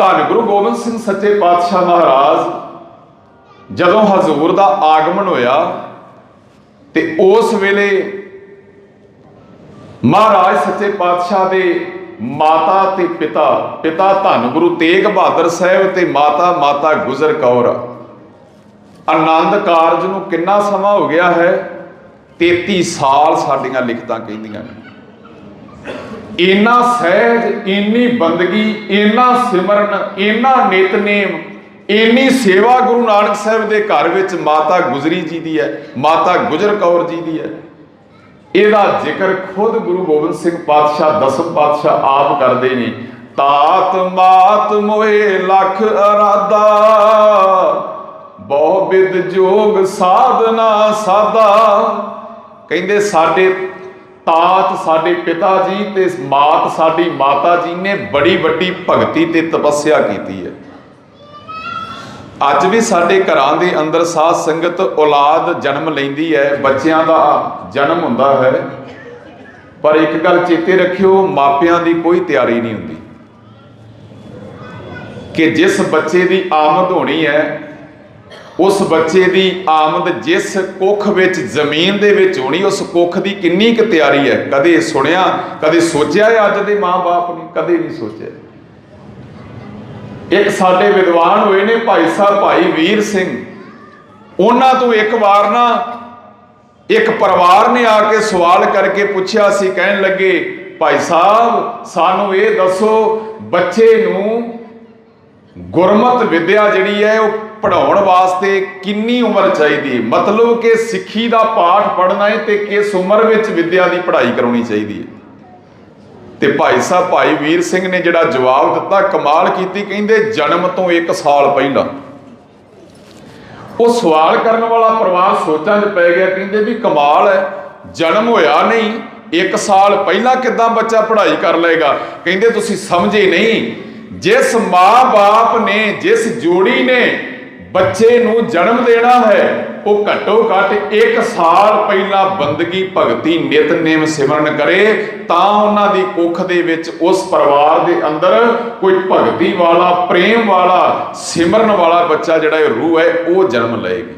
ਧੰਨ ਗੁਰੂ ਗੋਬਿੰਦ ਸਿੰਘ ਸੱਚੇ ਪਾਤਸ਼ਾਹ ਮਹਾਰਾਜ, ਜਦੋਂ ਹਜ਼ੂਰ ਦਾ ਆਗਮਨ ਹੋਇਆ ਤੇ ਉਸ ਵੇਲੇ ਮਹਾਰਾਜ ਸੱਚੇ ਪਾਤਸ਼ਾਹ ਦੇ ਮਾਤਾ ਤੇ ਪਿਤਾ ਪਿਤਾ ਧੰਨ ਗੁਰੂ ਤੇਗ ਬਹਾਦਰ ਸਾਹਿਬ ਤੇ ਮਾਤਾ ਮਾਤਾ ਗੁਜਰ ਕੌਰ। ਆਨੰਦ ਕਾਰਜ ਨੂੰ ਕਿੰਨਾ ਸਮਾਂ ਹੋ ਗਿਆ ਹੈ? 33 ਸਾਲ ਸਾਡੀਆਂ ਲਿਖਤਾਂ ਕਹਿੰਦੀਆਂ ਨੇ। ਇੰਨਾ ਸਹਿਜ, ਇੰਨੀ ਬੰਦਗੀ, ਇੰਨਾ ਸਿਮਰਨ, ਇੰਨਾ ਨਿਤਨੇਮ, ਇੰਨੀ ਸੇਵਾ ਗੁਰੂ ਨਾਨਕ ਸਾਹਿਬ ਦੇ ਘਰ ਵਿੱਚ ਮਾਤਾ ਗੁਜਰੀ ਜੀ ਦੀ ਹੈ, ਮਾਤਾ ਗੁਜਰ ਕੌਰ ਜੀ ਦੀ ਹੈ। ਇਹਦਾ ਜ਼ਿਕਰ ਖੁਦ ਗੁਰੂ ਗੋਬਿੰਦ ਸਿੰਘ ਪਾਤਸ਼ਾਹ, ਦਸਮ ਪਾਤਸ਼ਾਹ ਆਪ ਕਰਦੇ ਨੇ। ਤਾਤ ਮਾਤ ਮੋਏ ਲਖ ਅਰਾਦਾ ਬਹੁ ਬਿਦ ਜੋਗ ਸਾਧਨਾ ਸਾਦਾ ਕਹਿੰਦੇ ਸਾਡੇ ਤਾਤ ਸਾਡੇ ਪਿਤਾ ਜੀ ਤੇ ਮਾਤ ਸਾਡੀ ਮਾਤਾ ਜੀ ਨੇ ਬੜੀ ਵੱਡੀ ਭਗਤੀ ਤੇ ਤਪੱਸਿਆ ਕੀਤੀ ਹੈ। ਅੱਜ ਵੀ ਸਾਡੇ ਘਰਾਂ ਦੇ ਅੰਦਰ ਸਾਧ ਸੰਗਤ ਔਲਾਦ ਜਨਮ ਲੈਂਦੀ ਹੈ। ਬੱਚਿਆਂ ਦਾ ਜਨਮ ਹੁੰਦਾ ਹੈ। ਪਰ ਇੱਕ ਗੱਲ ਚੇਤੇ ਰੱਖਿਓ, ਮਾਪਿਆਂ ਦੀ ਕੋਈ ਤਿਆਰੀ ਨਹੀਂ ਹੁੰਦੀ। ਕਿ ਜਿਸ ਬੱਚੇ ਦੀ ਆਮਦ ਹੋਣੀ ਹੈ ਉਸ ਬੱਚੇ ਦੀ ਆਮਦ ਜਿਸ ਕੁੱਖ ਵਿੱਚ, ਜ਼ਮੀਨ ਦੇ ਵਿੱਚ ਹੋਣੀ, ਉਸ ਕੁੱਖ ਦੀ ਕਿੰਨੀ ਕੁ ਤਿਆਰੀ ਹੈ? ਕਦੇ ਸੁਣਿਆ, ਕਦੇ ਸੋਚਿਆ ਅੱਜ ਦੇ ਮਾਪੇ ਨੇ? ਕਦੇ ਨਹੀਂ ਸੋਚਿਆ। ਇੱਕ ਸਾਡੇ ਵਿਦਵਾਨ ਹੋਏ ਨੇ ਭਾਈ ਸਾਹਿਬ, ਭਾਈ ਵੀਰ ਸਿੰਘ। ਉਹਨਾਂ ਤੋਂ ਇੱਕ ਵਾਰ ਨਾ ਇੱਕ ਪਰਿਵਾਰ ਨੇ ਆ ਕੇ ਸਵਾਲ ਕਰਕੇ ਪੁੱਛਿਆ ਸੀ, ਕਹਿਣ ਲੱਗੇ, ਭਾਈ ਸਾਹਿਬ, ਸਾਨੂੰ ਇਹ ਦੱਸੋ, ਬੱਚੇ ਨੂੰ ਗੁਰਮਤ ਵਿਦਿਆ ਜਿਹੜੀ ਹੈ, ਉਹ ਪੜਾਉਣ ਵਾਸਤੇ ਕਿੰਨੀ ਉਮਰ ਚਾਹੀਦੀ? ਹੈ ਮਤਲਬ ਕਿ ਸਿੱਖੀ ਦਾ ਪਾਠ ਪੜ੍ਹਨਾ ਹੈ ਤੇ ਕਿਸ ਉਮਰ ਵਿੱਚ ਵਿੱਦਿਆ ਦੀ ਪੜ੍ਹਾਈ ਕਰਾਉਣੀ ਚਾਹੀਦੀ ਹੈ ਤੇ ਭਾਈ ਸਾਹਿਬ, ਭਾਈ ਵੀਰ ਸਿੰਘ ਨੇ ਜਿਹੜਾ ਜਵਾਬ ਦਿੱਤਾ, ਕਮਾਲ ਕੀਤੀ, ਕਹਿੰਦੇ ਜਨਮ ਤੋਂ 1 ਸਾਲ ਪਹਿਲਾਂ। ਉਹ ਸਵਾਲ ਕਰਨ ਵਾਲਾ ਪਰਿਵਾਰ ਸੋਚਾਂ 'ਚ ਪੈ ਗਿਆ, ਕਹਿੰਦੇ ਵੀ ਕਮਾਲ ਹੈ, ਜਨਮ ਹੋਇਆ ਨਹੀਂ 1 ਸਾਲ ਪਹਿਲਾਂ ਕਿੱਦਾਂ ਬੱਚਾ ਪੜ੍ਹਾਈ ਕਰ ਲਏਗਾ? ਕਹਿੰਦੇ ਤੁਸੀਂ ਸਮਝੇ ਨਹੀਂ, ਜਿਸ ਮਾਂ-ਬਾਪ ਨੇ, ਜਿਸ ਜੋੜੀ ਨੇ ਬੱਚੇ ਨੂੰ ਜਨਮ ਦੇਣਾ ਹੈ। ਉਹ ਘੱਟੋ ਘੱਟ 1 ਸਾਲ ਪਹਿਲਾਂ ਬੰਦਗੀ ਭਗਤੀ ਨਿਤਨੇਮ ਸਿਮਰਨ ਕਰੇ, ਤਾਂ ਉਹਨਾਂ ਦੀ ਕੁੱਖ ਦੇ ਵਿੱਚ ਉਸ ਪਰਿਵਾਰ ਦੇ ਅੰਦਰ ਕੋਈ ਭਗਤੀ ਵਾਲਾ, ਪ੍ਰੇਮ ਵਾਲਾ, ਸਿਮਰਨ ਵਾਲਾ ਬੱਚਾ ਜਿਹੜਾ ਇਹ ਰੂਹ ਹੈ, ਉਹ ਜਨਮ ਲਏਗੀ।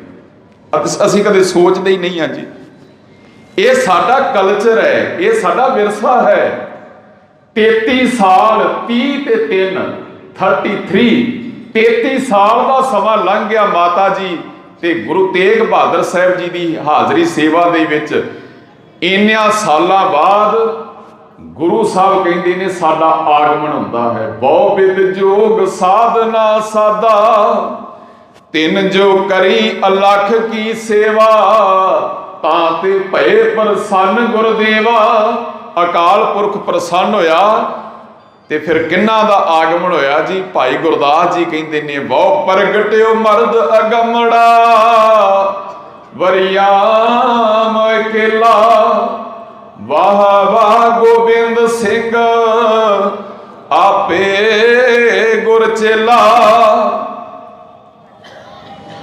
ਅਸੀਂ ਕਦੇ ਸੋਚਦੇ ਹੀ ਨਹੀਂ ਹਾਂ ਜੀ। ਇਹ ਸਾਡਾ ਕਲਚਰ ਹੈ, ਇਹ ਸਾਡਾ ਵਿਰਸਾ ਹੈ। 33 ਸਾਲ 30 ਤੇ 3 33 33 ਸਾਲ ਦਾ ਸਮਾਂ ਲੰਘ ਗਿਆ ਮਾਤਾ ਜੀ ਤੇ ਗੁਰੂ ਤੇਗ ਬਹਾਦਰ ਸਾਹਿਬ ਜੀ ਦੀ ਹਾਜ਼ਰੀ ਸੇਵਾ ਦੇ ਵਿੱਚ। ਇੰਨਿਆਂ ਸਾਲਾਂ ਬਾਅਦ ਗੁਰੂ ਸਾਹਿਬ ਕਹਿੰਦੇ ਨੇ, ਸਾਡਾ ਆਗਮਨ ਹੁੰਦਾ ਹੈ। ਬਹੁ ਬਿਦ ਜੋਗ ਸਾਧਨਾ ਸਾਦਾ ਤਿੰਨ ਜੋ ਕਰੀ ਅਲਖ ਕੀ ਸੇਵਾ, ਤਾਂ ਤੇ ਭਏ ਪ੍ਰਸੰਨ ਗੁਰਦੇਵਾ। ਅਕਾਲ ਪੁਰਖ ਪ੍ਰਸੰਨ ਹੋਇਆ। ਤੇ ਫਿਰ ਕਿੰਨਾ ਦਾ ਆਗਮਨ ਹੋਇਆ ਜੀ? ਭਾਈ ਗੁਰਦਾਸ ਜੀ ਕਹਿੰਦੇ ਨੇ ਬਹੁ ਪ੍ਰਗਟਿਓ ਮਰਦ ਅਗਮੜਾ ਵਰਿਆਮ ਇਕਲਾ ਵਾਹ ਵਾਹ, ਗੋਬਿੰਦ ਸਿੰਘ, ਆਪੇ ਗੁਰ ਚੇਲਾ।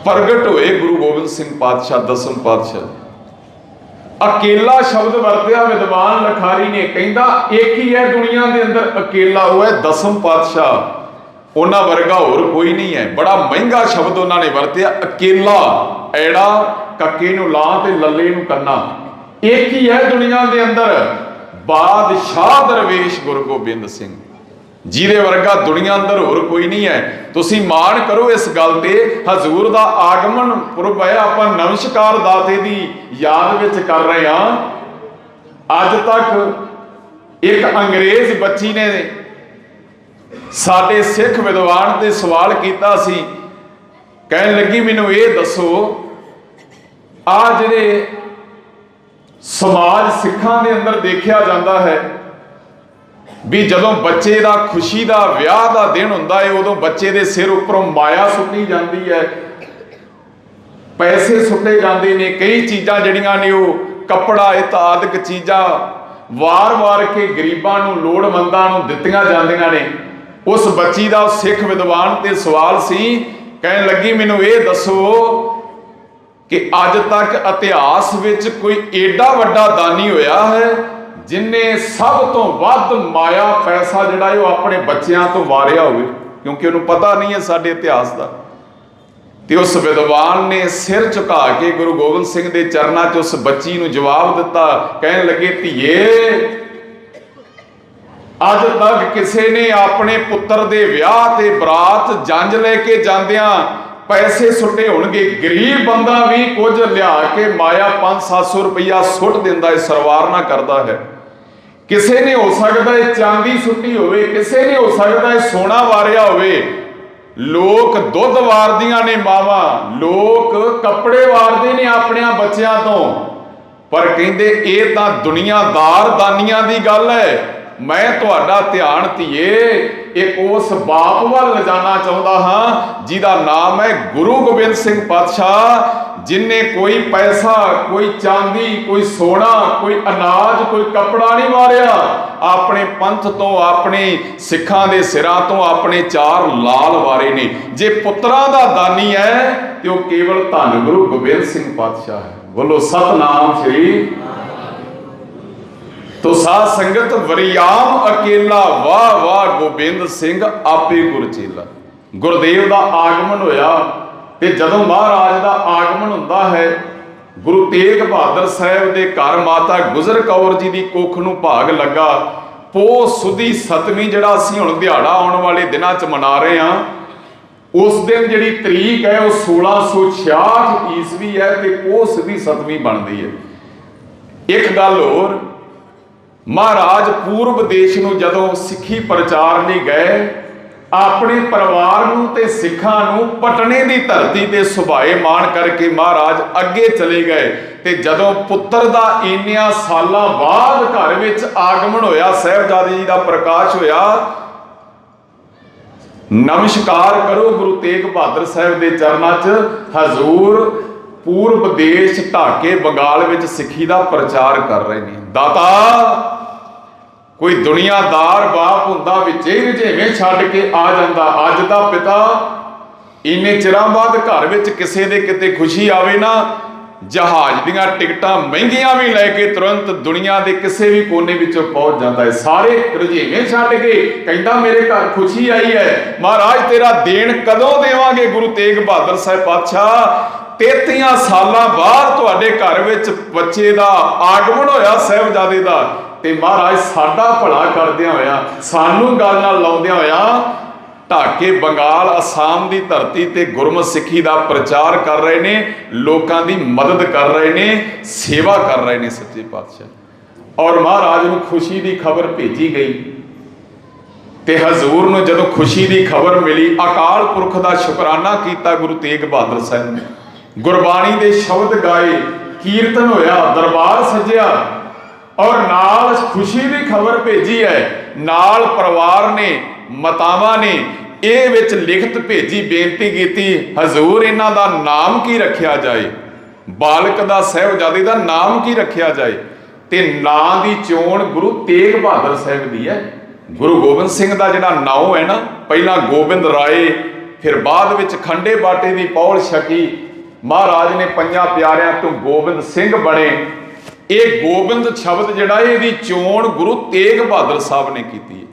ਪ੍ਰਗਟ ਹੋਏ ਗੁਰੂ ਗੋਬਿੰਦ ਸਿੰਘ ਪਾਤਸ਼ਾਹ, ਦਸਮ ਪਾਤਸ਼ਾਹ। ਅਕੇਲਾ ਸ਼ਬਦ ਵਰਤਿਆ ਵਿਦਵਾਨ ਲਖਾਰੀ ਨੇ ਕਹਿੰਦਾ, ਇੱਕ ਹੀ ਹੈ ਦੁਨੀਆ ਦੇ ਅੰਦਰ, ਅਕੇਲਾ ਉਹ ਹੈ ਦਸਮ ਪਾਤਸ਼ਾਹ। ਉਹਨਾਂ ਵਰਗਾ ਹੋਰ ਕੋਈ ਨਹੀਂ ਹੈ। ਬੜਾ ਮਹਿੰਗਾ ਸ਼ਬਦ ਉਹਨਾਂ ਨੇ ਵਰਤਿਆ, ਅਕੇਲਾ, ਐੜਾ, ਕੱਕੇ ਨੂੰ ਲਾਂ ਤੇ ਲੱਲੇ ਨੂੰ ਕੰਨਾ। ਇੱਕ ਹੀ ਹੈ ਦੁਨੀਆ ਦੇ ਅੰਦਰ, ਬਾਦਸ਼ਾਹ ਦਰਵੇਸ਼ ਗੁਰੂ ਗੋਬਿੰਦ ਸਿੰਘ। ਜਿਹਦੇ ਵਰਗਾ ਦੁਨੀਆ ਅੰਦਰ ਹੋਰ ਕੋਈ ਨਹੀਂ ਹੈ। ਤੁਸੀਂ ਮਾਣ ਕਰੋ ਇਸ ਗੱਲ ਤੇ। ਹਜ਼ੂਰ ਦਾ ਆਗਮਨ ਪੁਰਬ ਹੈ। ਆਪਾਂ ਨਮਸਕਾਰ ਦਾਤੇ ਦੀ ਯਾਦ ਵਿੱਚ ਕਰ ਰਹੇ ਹਾਂ। ਅੱਜ ਤੱਕ ਇੱਕ ਅੰਗਰੇਜ਼ ਬੱਚੀ ਨੇ ਸਾਡੇ ਸਿੱਖ ਵਿਦਵਾਨ ਤੇ ਸਵਾਲ ਕੀਤਾ ਸੀ। ਕਹਿਣ ਲੱਗੀ, ਮੈਨੂੰ ਇਹ ਦੱਸੋ ਆ ਜਿਹੜੇ ਸਮਾਜ ਸਿੱਖਾਂ ਦੇ ਅੰਦਰ ਦੇਖਿਆ ਜਾਂਦਾ ਹੈ ਵੀ ਜਦੋਂ ਬੱਚੇ ਦਾ ਖੁਸ਼ੀ ਦਾ ਵਿਆਹ ਦਾ ਦਿਨ ਹੁੰਦਾ ਹੈ ਉਦੋਂ ਬੱਚੇ ਦੇ ਸਿਰ ਉੱਪਰੋਂ ਮਾਇਆ ਸੁੱਟੀ ਜਾਂਦੀ ਹੈ ਪੈਸੇ ਸੁੱਟੇ ਜਾਂਦੇ ਨੇ, ਕਈ ਚੀਜ਼ਾਂ ਜਿਹੜੀਆਂ ਨੇ ਉਹ ਕੱਪੜਾ, ਇਤਾਦਿਕ ਚੀਜ਼ਾਂ ਵਾਰ-ਵਾਰ ਕੇ ਗਰੀਬਾਂ ਨੂੰ, ਲੋੜਵੰਦਾਂ ਨੂੰ ਦਿੱਤੀਆਂ ਜਾਂਦੀਆਂ ਨੇ। ਉਸ ਬੱਚੀ ਦਾ ਸਿੱਖ ਵਿਦਵਾਨ ਤੇ ਸਵਾਲ ਸੀ, ਕਹਿਣ ਲੱਗੀ, ਮੈਨੂੰ ਇਹ ਦੱਸੋ ਕਿ ਅੱਜ ਤੱਕ ਇਤਿਹਾਸ ਵਿੱਚ ਕੋਈ ਏਡਾ ਵੱਡਾ ਦਾਨੀ ਹੋਇਆ ਹੈ ਜਿਨੇ ਸਭ ਤੋਂ ਵੱਧ ਮਾਇਆ ਪੈਸਾ ਜਿਹੜਾ ਹੈ ਉਹ ਆਪਣੇ ਬੱਚਿਆਂ ਤੋਂ ਵਾਰਿਆ ਹੋਵੇ, ਕਿਉਂਕਿ ਉਹਨੂੰ ਪਤਾ ਨਹੀਂ ਹੈ ਸਾਡੇ ਇਤਿਹਾਸ ਦਾ। ਤੇ ਉਸ ਵਿਦਵਾਨ ਨੇ ਸਿਰ ਝੁਕਾ ਕੇ ਗੁਰੂ ਗੋਬਿੰਦ ਸਿੰਘ ਦੇ ਚਰਨਾਂ 'ਚ ਉਸ ਬੱਚੀ ਨੂੰ ਜਵਾਬ ਦਿੱਤਾ, ਕਹਿਣ ਲੱਗੇ, ਧੀਏ, ਅੱਜ ਤੱਕ ਕਿਸੇ ਨੇ ਆਪਣੇ ਪੁੱਤਰ ਦੇ ਵਿਆਹ ਤੇ ਬਰਾਤ ਜੰਜ ਲੈ ਕੇ ਜਾਂਦਿਆਂ ਪੈਸੇ ਸੁੱਟੇ ਹੋਣਗੇ। ਗਰੀਬ ਬੰਦਾ ਵੀ ਕੁਝ ਲਿਆ ਕੇ ਮਾਇਆ 5-700 ਰੁਪਇਆ ਸੁੱਟ ਦਿੰਦਾ ਹੈ, ਸਰਵਾਰ ਨਾ ਕਰਦਾ ਹੈ। ਕਿਸੇ ਨੇ ਹੋ ਸਕਦਾ ਹੈ ਚਾਂਦੀ ਸੁੱਟੀ ਹੋਵੇ, ਕਿਸੇ ਨੇ ਹੋ ਸਕਦਾ ਹੈ ਸੋਨਾ ਵਾਰਿਆ ਹੋਵੇ। ਲੋਕ ਦੁੱਧ ਵਾਰਦੀਆਂ ਨੇ ਮਾਵਾਂ, ਲੋਕ ਕੱਪੜੇ ਵਾਰਦੇ ਨੇ ਆਪਣਿਆਂ ਬੱਚਿਆਂ ਤੋਂ। ਪਰ ਕਹਿੰਦੇ ਇਹ ਤਾਂ ਦੁਨੀਆਦਾਰ ਦਾਨੀਆਂ ਦੀ ਗੱਲ ਹੈ। ਮੈਂ ਤੁਹਾਡਾ ਧਿਆਨ ਧੀਏ ਇੱਕ ਉਸ ਬਾਪ ਵੱਲ ਲਿਜਾਣਾ ਚਾਹੁੰਦਾ ਹਾਂ, ਜਿਹਦਾ ਨਾਮ ਹੈ ਗੁਰੂ ਗੋਬਿੰਦ ਸਿੰਘ ਪਾਤਸ਼ਾਹ। ਜਿਨਨੇ ਕੋਈ ਪੈਸਾ, ਕੋਈ ਚਾਂਦੀ, ਕੋਈ ਸੋਨਾ, ਕੋਈ ਅਨਾਜ, ਕੋਈ ਕੱਪੜਾ ਨਹੀਂ ਵਾਰਿਆ ਆਪਣੇ ਪੰਥ ਤੋਂ, ਆਪਣੇ ਸਿੱਖਾਂ ਦੇ ਸਿਰਾਂ ਤੋਂ ਆਪਣੇ ਚਾਰ ਲਾਲ ਵਾਰੇ ਨੇ। ਜੇ ਪੁੱਤਰਾਂ ਦਾ ਦਾਨੀ ਹੈ, ਤੇ ਉਹ ਕੇਵਲ ਧੰਨ ਗੁਰੂ ਗੋਬਿੰਦ ਸਿੰਘ ਪਾਤਸ਼ਾਹ ਹੈ। ਬੋਲੋ, ਸਤਨਾਮ ਸ੍ਰੀ ਤੋ ਸਾਧ ਸੰਗਤ ਵਰਿਆਮ ਅਕੇਲਾ ਵਾਹ ਵਾਹ ਗੋਬਿੰਦ ਸਿੰਘ, ਆਪੇ ਗੁਰਚੇਲਾ ਗੁਰਦੇਵ ਦਾ ਆਗਮਨ ਹੋਇਆ। ਤੇ ਜਦੋਂ ਮਹਾਰਾਜ ਦਾ ਆਗਮਨ ਹੁੰਦਾ ਹੈ, ਗੁਰੂ ਤੇਗ ਬਹਾਦਰ ਸਾਹਿਬ ਦੇ ਘਰ ਮਾਤਾ ਗੁਜਰ ਕੌਰ ਜੀ ਦੀ ਕੁੱਖ ਨੂੰ ਭਾਗ ਲੱਗਾ। ਪੋ ਸੁਦੀ ਸਤਵੀਂ ਜਿਹੜਾ ਅਸੀਂ ਹੁਣ ਦਿਹਾੜਾ ਆਉਣ ਵਾਲੇ ਦਿਨਾਂ 'ਚ ਮਨਾ ਰਹੇ ਹਾਂ, ਉਸ ਦਿਨ ਜਿਹੜੀ ਤਰੀਕ ਹੈ ਉਹ 1666 ਈਸਵੀ ਹੈ ਤੇ ਪੋ ਸੁਦੀ ਸਤਵੀਂ ਬਣਦੀ ਹੈ। ਇੱਕ ਗੱਲ ਹੋਰ, ਮਹਾਰਾਜ ਪੂਰਬ ਦੇਸ਼ ਨੂੰ ਜਦੋਂ ਸਿੱਖੀ ਪ੍ਰਚਾਰ ਲਈ ਗਏ ਆਪਣੇ ਪਰਿਵਾਰ ਨੂੰ ਤੇ ਸਿੱਖਾਂ ਨੂੰ ਪਟਨੇ ਦੀ ਧਰਤੀ ਤੇ ਸੁਭਾਏ ਮਾਣ ਕਰਕੇ ਮਹਾਰਾਜ ਅੱਗੇ ਚਲੇ ਗਏ ਤੇ ਜਦੋਂ ਪੁੱਤਰ ਦਾ ਇੰਨਿਆਂ ਸਾਲਾਂ ਬਾਅਦ ਘਰ ਵਿੱਚ ਆਗਮਨ ਹੋਇਆ, ਸਹਿਬਜ਼ਾਦੇ ਜੀ ਦਾ ਪ੍ਰਕਾਸ਼ ਹੋਇਆ, ਨਮਸਕਾਰ ਕਰੋ ਗੁਰੂ ਤੇਗ ਬਹਾਦਰ ਸਾਹਿਬ ਦੇ ਚਰਨਾਂ 'ਚ। ਹਜ਼ੂਰ ਪੂਰਬ ਦੇਸ਼ ਢਾਕੇ ਬੰਗਾਲ ਵਿੱਚ ਸਿੱਖੀ ਦਾ ਪ੍ਰਚਾਰ ਕਰ ਰਹੇ ਨੇ। ਦਾਤਾ ਕੋਈ ਦੁਨੀਆਦਾਰ ਬਾਪ ਹੁੰਦਾ ਵਿੱਚ ਹੀ ਰੁਝੇਵੇਂ ਛੱਡ ਕੇ ਆ ਜਾਂਦਾ। ਅੱਜ ਦਾ ਪਿਤਾ ਇੰਨੇ ਚਿਰਾਂ ਬਾਅਦ ਘਰ ਵਿੱਚ ਕਿਸੇ ਦੇ ਕਿਤੇ ਖੁਸ਼ੀ ਆਵੇ ਨਾ, ਜਹਾਜ਼ ਦੀਆਂ ਟਿਕਟਾਂ ਮਹਿੰਗੀਆਂ ਵੀ ਲੈ ਕੇ ਤੁਰੰਤ ਦੁਨੀਆ ਦੇ ਕਿਸੇ ਵੀ ਕੋਨੇ ਵਿੱਚੋਂ ਪਹੁੰਚ ਜਾਂਦਾ ਹੈ। ਸਾਰੇ ਰੁਝੇਵੇਂ ਛੱਡ ਕੇ ਕਹਿੰਦਾ, ਮੇਰੇ ਘਰ ਖੁਸ਼ੀ ਆਈ ਹੈ। ਮਹਾਰਾਜ, ਤੇਰਾ ਦੇਣ ਕਦੋਂ ਦੇਵਾਂਗੇ? ਗੁਰੂ ਤੇਗ ਬਹਾਦਰ ਸਾਹਿਬ ਪਾਤਸ਼ਾਹ 33 ਸਾਲਾਂ ਬਾਅਦ ਤੁਹਾਡੇ ਘਰ ਵਿੱਚ ਬੱਚੇ ਦਾ ਆਗਮਨ ਹੋਇਆ, ਸਾਹਿਬਜ਼ਾਦੇ ਦਾ। ਤੇ ਮਹਾਰਾਜ ਸਾਡਾ ਭਲਾ ਕਰਦਿਆਂ ਹੋਇਆ, ਸਾਨੂੰ ਗੱਲ ਨਾਲ ਲਾਉਂਦਿਆਂ ਹੋਇਆ ਢਾਕੇ ਬੰਗਾਲ, ਅਸਾਮ ਦੀ ਧਰਤੀ ਤੇ ਗੁਰਮਤਿ ਸਿੱਖੀ ਦਾ ਪ੍ਰਚਾਰ ਕਰ ਰਹੇ ਨੇ, ਲੋਕਾਂ ਦੀ ਮਦਦ ਕਰ ਰਹੇ ਨੇ, ਸੇਵਾ ਕਰ ਰਹੇ ਨੇ ਸੱਚੇ ਪਾਤਸ਼ਾਹ। ਔਰ ਮਹਾਰਾਜ ਨੂੰ ਖੁਸ਼ੀ ਦੀ ਖਬਰ ਭੇਜੀ ਗਈ। ਤੇ ਹਜ਼ੂਰ ਨੂੰ ਜਦੋਂ ਖੁਸ਼ੀ ਦੀ ਖਬਰ ਮਿਲੀ, ਅਕਾਲ ਪੁਰਖ ਦਾ ਸ਼ੁਕਰਾਨਾ ਕੀਤਾ ਗੁਰੂ ਤੇਗ ਬਹਾਦਰ ਸਾਹਿਬ ਨੇ। ਗੁਰਬਾਣੀ ਦੇ ਸ਼ਬਦ ਗਾਏ, ਕੀਰਤਨ ਹੋਇਆ, ਦਰਬਾਰ ਸਜਿਆ। ਔਰ ਨਾਲ ਖੁਸ਼ੀ ਦੀ ਖਬਰ ਭੇਜੀ ਹੈ। ਨਾਲ ਪਰਿਵਾਰ ਨੇ, ਮਤਾਵਾਂ ਨੇ ਇਹ ਵਿੱਚ ਲਿਖਤ ਭੇਜੀ, ਬੇਨਤੀ ਕੀਤੀ, ਹਜ਼ੂਰ ਇਹਨਾਂ ਦਾ ਨਾਮ ਕੀ ਰੱਖਿਆ ਜਾਏ? ਬਾਲਕ ਦਾ, ਸਹਿਬਜ਼ਾਦੇ ਦਾ ਨਾਮ ਕੀ ਰੱਖਿਆ ਜਾਏ? ਤੇ ਨਾਂ ਦੀ ਚੋਣ ਗੁਰੂ ਤੇਗ ਬਹਾਦਰ ਸਾਹਿਬ ਦੀ ਹੈ। ਗੁਰੂ ਗੋਬਿੰਦ ਸਿੰਘ ਦਾ ਜਿਹੜਾ ਨਾਮ ਹੈ ਨਾ, ਪਹਿਲਾਂ ਗੋਬਿੰਦ ਰਾਏ, ਫਿਰ ਬਾਅਦ ਵਿੱਚ ਖੰਡੇ ਬਾਟੇ ਦੀ ਪੌਲ ਛਕੀ। ਮਹਾਰਾਜ ਨੇ ਪੰਜਾਂ ਪਿਆਰਿਆਂ ਤੋਂ ਗੋਬਿੰਦ ਸਿੰਘ ਬਣੇ। ਇਹ ਗੋਬਿੰਦ ਸ਼ਬਦ ਜਿਹੜਾ ਇਹਦੀ ਚੋਣ ਗੁਰੂ ਤੇਗ ਬਹਾਦਰ ਸਾਹਿਬ ਨੇ ਕੀਤੀ ਹੈ।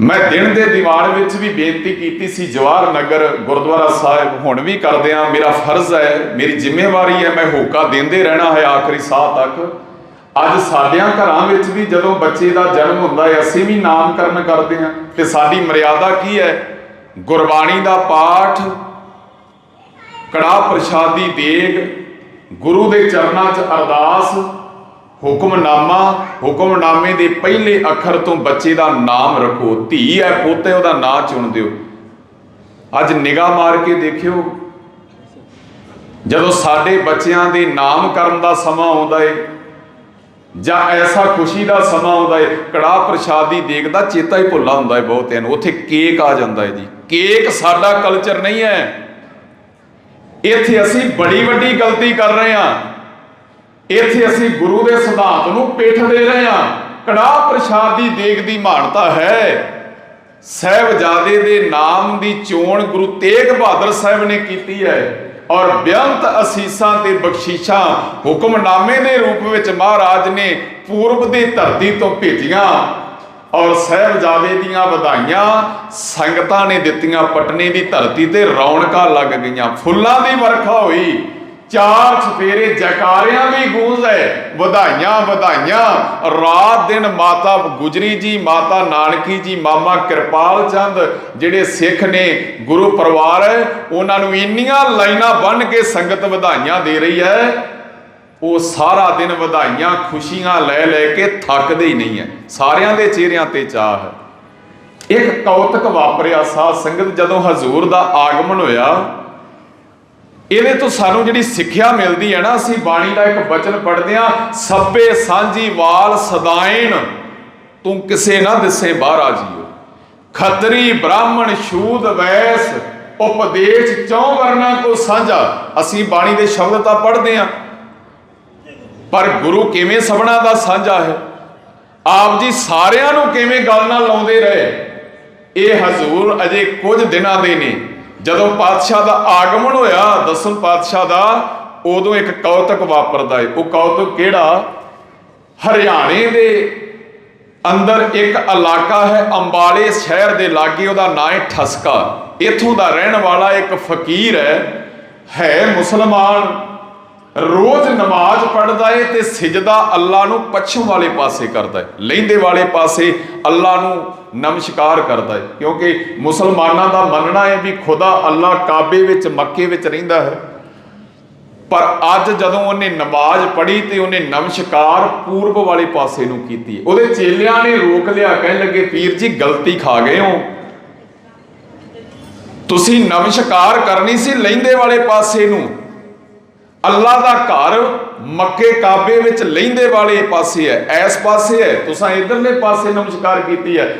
ਮੈਂ ਦਿਨ ਦੇ ਦੀਵਾਨ ਵਿੱਚ ਵੀ ਬੇਨਤੀ ਕੀਤੀ ਸੀ, ਜਵਾਹਰ ਨਗਰ ਗੁਰਦੁਆਰਾ ਸਾਹਿਬ ਹੁਣ ਵੀ ਕਰਦੇ ਆ ਮੇਰਾ ਫਰਜ਼ ਹੈ, ਮੇਰੀ ਜ਼ਿੰਮੇਵਾਰੀ ਹੈ, ਮੈਂ ਹੋਕਾ ਦਿੰਦੇ ਰਹਿਣਾ ਹੈ ਆਖਰੀ ਸਾਹ ਤੱਕ। ਅੱਜ ਸਾਡਿਆਂ ਘਰਾਂ ਵਿੱਚ ਵੀ ਜਦੋਂ ਬੱਚੇ ਦਾ ਜਨਮ ਹੁੰਦਾ ਹੈ, ਅਸੀਂ ਵੀ ਨਾਮਕਰਨ ਕਰਦੇ ਹਾਂ। ਤੇ ਸਾਡੀ ਮਰਿਆਦਾ ਕੀ ਹੈ? ਗੁਰਬਾਣੀ ਦਾ ਪਾਠ ਕੜਾ ਪ੍ਰਸ਼ਾਦੀ ਦੇਗ ਗੁਰੂ ਦੇ ਚਰਨਾਂ 'ਚ ਅਰਦਾਸ, ਹੁਕਮਨਾਮਾ, ਹੁਕਮਨਾਮੇ ਦੇ ਪਹਿਲੇ ਅੱਖਰ ਤੋਂ ਬੱਚੇ ਦਾ ਨਾਮ ਰੱਖੋ, ਧੀ ਹੈ, ਪੋਤੇ ਉਹਦਾ ਨਾਂ ਚੁਣ ਦਿਓ। ਅੱਜ ਨਿਗਾਹ ਮਾਰ ਕੇ ਦੇਖਿਓ, ਜਦੋਂ ਸਾਡੇ ਬੱਚਿਆਂ ਦੇ ਨਾਮ ਕਰਨ ਦਾ ਸਮਾਂ ਆਉਂਦਾ ਏ, ਜਾਂ ਐਸਾ ਖੁਸ਼ੀ ਦਾ ਸਮਾਂ ਆਉਂਦਾ ਏ ਕੜਾ ਪ੍ਰਸ਼ਾਦੀ ਦੇਖਦਾ ਚੇਤਾ ਹੀ ਭੁੱਲਾ ਹੁੰਦਾ ਏ ਬਹੁਤਿਆਂ ਨੂੰ ਉੱਥੇ ਕੇਕ ਆ ਜਾਂਦਾ ਏ ਜੀ। ਕੇਕ ਸਾਡਾ ਕਲਚਰ ਨਹੀਂ ਹੈ। ਇੱਥੇ ਅਸੀਂ ਬੜੀ ਵੱਡੀ ਗਲਤੀ ਕਰ ਰਹੇ ਹਾਂ। ਇੱਥੇ ਅਸੀਂ ਗੁਰੂ ਦੇ ਸਿਧਾਂਤ ਨੂੰ ਪਿੱਠ ਦੇ ਰਹੇ ਹਾਂ। ਕੜਾ ਪ੍ਰਸ਼ਾਦ ਦੀ ਦੇਗ ਦੀ ਮਾਨਤਾ ਹੈ। ਸਹਿਬਜ਼ਾਦੇ ਦੇ ਨਾਮ ਦੀ ਚੋਣ ਗੁਰੂ ਤੇਗ ਬਹਾਦਰ ਸਾਹਿਬ ਨੇ ਕੀਤੀ ਹੈ ਔਰ ਬੇਅੰਤ ਅਸੀਸਾਂ ਤੇ ਬਖਸ਼ੀਸ਼ਾਂ, ਹੁਕਮਨਾਮੇ ਦੇ ਰੂਪ ਵਿੱਚ ਮਹਾਰਾਜ ਨੇ ਪੂਰਬ ਦੀ ਧਰਤੀ ਤੋਂ ਭੇਜੀਆਂ। ਔਰ ਸਾਹਿਬਜ਼ਾਦੇ ਦੀਆਂ ਵਧਾਈਆਂ ਸੰਗਤਾਂ ਨੇ ਦਿੱਤੀਆਂ, ਪਟਨੇ ਦੀ ਧਰਤੀ ਤੇ ਰੌਣਕਾਂ ਲੱਗ ਗਈਆਂ, ਫੁੱਲਾਂ ਦੀ ਵਰਖਾ ਹੋਈ, ਚਾਰ ਚਫੇਰੇ ਜਕਾਰਿਆਂ ਦੀ ਗੂੰਜ ਹੈ, ਵਧਾਈਆਂ ਵਧਾਈਆਂ, ਰਾਤ ਦਿਨ ਮਾਤਾ ਗੁਜਰੀ ਜੀ, ਮਾਤਾ ਨਾਨਕੀ ਜੀ, ਮਾਮਾ ਕਿਰਪਾਲ ਚੰਦ ਜਿਹੜੇ ਸਿੱਖ ਨੇ, ਗੁਰੂ ਪਰਿਵਾਰ ਉਹਨਾਂ ਨੂੰ ਇੰਨੀਆਂ ਲਾਈਨਾਂ ਬੰਨ ਕੇ ਸੰਗਤ ਵਧਾਈਆਂ ਦੇ ਰਹੀ ਹੈ। ਉਹ ਸਾਰਾ ਦਿਨ ਵਧਾਈਆਂ, ਖੁਸ਼ੀਆਂ ਲੈ ਲੈ ਕੇ ਥੱਕਦੇ ਹੀ ਨਹੀਂ ਹੈ। ਸਾਰਿਆਂ ਦੇ ਚਿਹਰਿਆਂ ਤੇ ਚਾਹ ਹੈ। ਇੱਕ ਕੌਤਕ ਵਾਪਰਿਆ ਸਾਧ ਸੰਗਤ ਜਦੋਂ ਹਜ਼ੂਰ ਦਾ ਆਗਮਨ ਹੋਇਆ, ਇਹਦੇ ਤੋਂ ਸਾਨੂੰ ਜਿਹੜੀ ਸਿੱਖਿਆ ਮਿਲਦੀ ਹੈ ਨਾ, ਅਸੀਂ ਬਾਣੀ ਦਾ ਇੱਕ ਬਚਨ ਪੜ੍ਹਦੇ ਆ ਸੱਪੇ ਸਾਂਝੀ ਵਾਲ ਸਦਾਇਨ ਤੂੰ ਕਿਸੇ ਨਾ ਦਿਸੇ ਬਾਹਰ ਆ ਜੀਓ। ਖੱਤਰੀ ਬ੍ਰਾਹਮਣ ਸ਼ੂਦ ਵੈਸ, ਉਪਦੇਸ਼ ਚੌ ਵਰਨਾ ਕੋ ਸਾਂਝਾ। ਅਸੀਂ ਬਾਣੀ ਦੇ ਸ਼ਬਦ ਤਾਂ ਪੜ੍ਹਦੇ ਆ ਪਰ ਗੁਰੂ ਕਿਵੇਂ ਸਭਨਾ ਦਾ ਸਾਂਝਾ ਹੈ? ਆਪ ਜੀ ਸਾਰਿਆਂ ਨੂੰ ਕਿਵੇਂ ਗੱਲ ਨਾਲ ਲਾਉਂਦੇ ਰਹੇ? ਇਹ ਹਜ਼ੂਰ ਅਜੇ ਕੁਝ ਦਿਨਾਂ ਦੇ ਨੇ। ਜਦੋਂ ਪਾਤਸ਼ਾਹ ਦਾ ਆਗਮਨ ਹੋਇਆ, ਦਸਮ ਪਾਤਸ਼ਾਹ ਦਾ, ਉਦੋਂ ਇੱਕ ਕੌਤਕ ਵਾਪਰਦਾ ਹੈ ਉਹ ਕੌਤਕ ਕਿਹੜਾ? ਹਰਿਆਣੇ ਦੇ ਅੰਦਰ ਇੱਕ ਇਲਾਕਾ ਹੈ, ਅੰਬਾਲੇ ਸ਼ਹਿਰ ਦੇ ਲਾਗੇ, ਉਹਦਾ ਨਾਂ ਹੈ ਠਸਕਾ। ਇੱਥੋਂ ਦਾ ਰਹਿਣ ਵਾਲਾ ਇੱਕ ਫਕੀਰ ਹੈ ਹੈ ਮੁਸਲਮਾਨ। ਰੋਜ਼ ਨਮਾਜ਼ ਪੜ੍ਹਦਾ ਏ ਤੇ ਸਿਜਦਾ ਅੱਲਾ ਨੂੰ ਪੱਛਮ ਵਾਲੇ ਪਾਸੇ ਕਰਦਾ ਏ ਲਹਿੰਦੇ ਵਾਲੇ ਪਾਸੇ ਅੱਲਾ ਨੂੰ ਨਮਸਕਾਰ ਕਰਦਾ ਏ, ਕਿਉਂਕਿ ਮੁਸਲਮਾਨਾਂ ਦਾ ਮੰਨਣਾ ਹੈ ਵੀ ਖੁਦਾ ਅੱਲਾ ਕਾਬੇ ਵਿੱਚ, ਮੱਕੇ ਵਿੱਚ ਰਹਿੰਦਾ ਹੈ। ਪਰ ਅੱਜ ਜਦੋਂ ਉਹਨੇ ਨਮਾਜ਼ ਪੜ੍ਹੀ ਤੇ ਉਹਨੇ ਨਮਸਕਾਰ ਪੂਰਬ ਵਾਲੇ ਪਾਸੇ ਨੂੰ ਕੀਤੀ ਉਹਦੇ ਚੇਲਿਆਂ ਨੇ ਰੋਕ ਲਿਆ, ਕਹਿਣ ਲੱਗੇ, ਪੀਰ ਜੀ, ਗਲਤੀ ਖਾ ਗਏ ਹੋ। ਤੁਸੀਂ ਨਮਸਕਾਰ ਕਰਨੀ ਸੀ ਲਹਿੰਦੇ ਵਾਲੇ ਪਾਸੇ ਨੂੰ। ਅੱਲਾ ਦਾ ਘਰ ਮੱਕੇ ਕਾਬੇ ਵਿੱਚ ਲਹਿੰਦੇ ਵਾਲੇ ਪਾਸੇ ਹੈ ਇਸ ਪਾਸੇ ਹੈ, ਤੁਸੀਂ ਇਧਰਲੇ ਪਾਸੇ ਨਮਸਕਾਰ ਕੀਤੀ ਹੈ।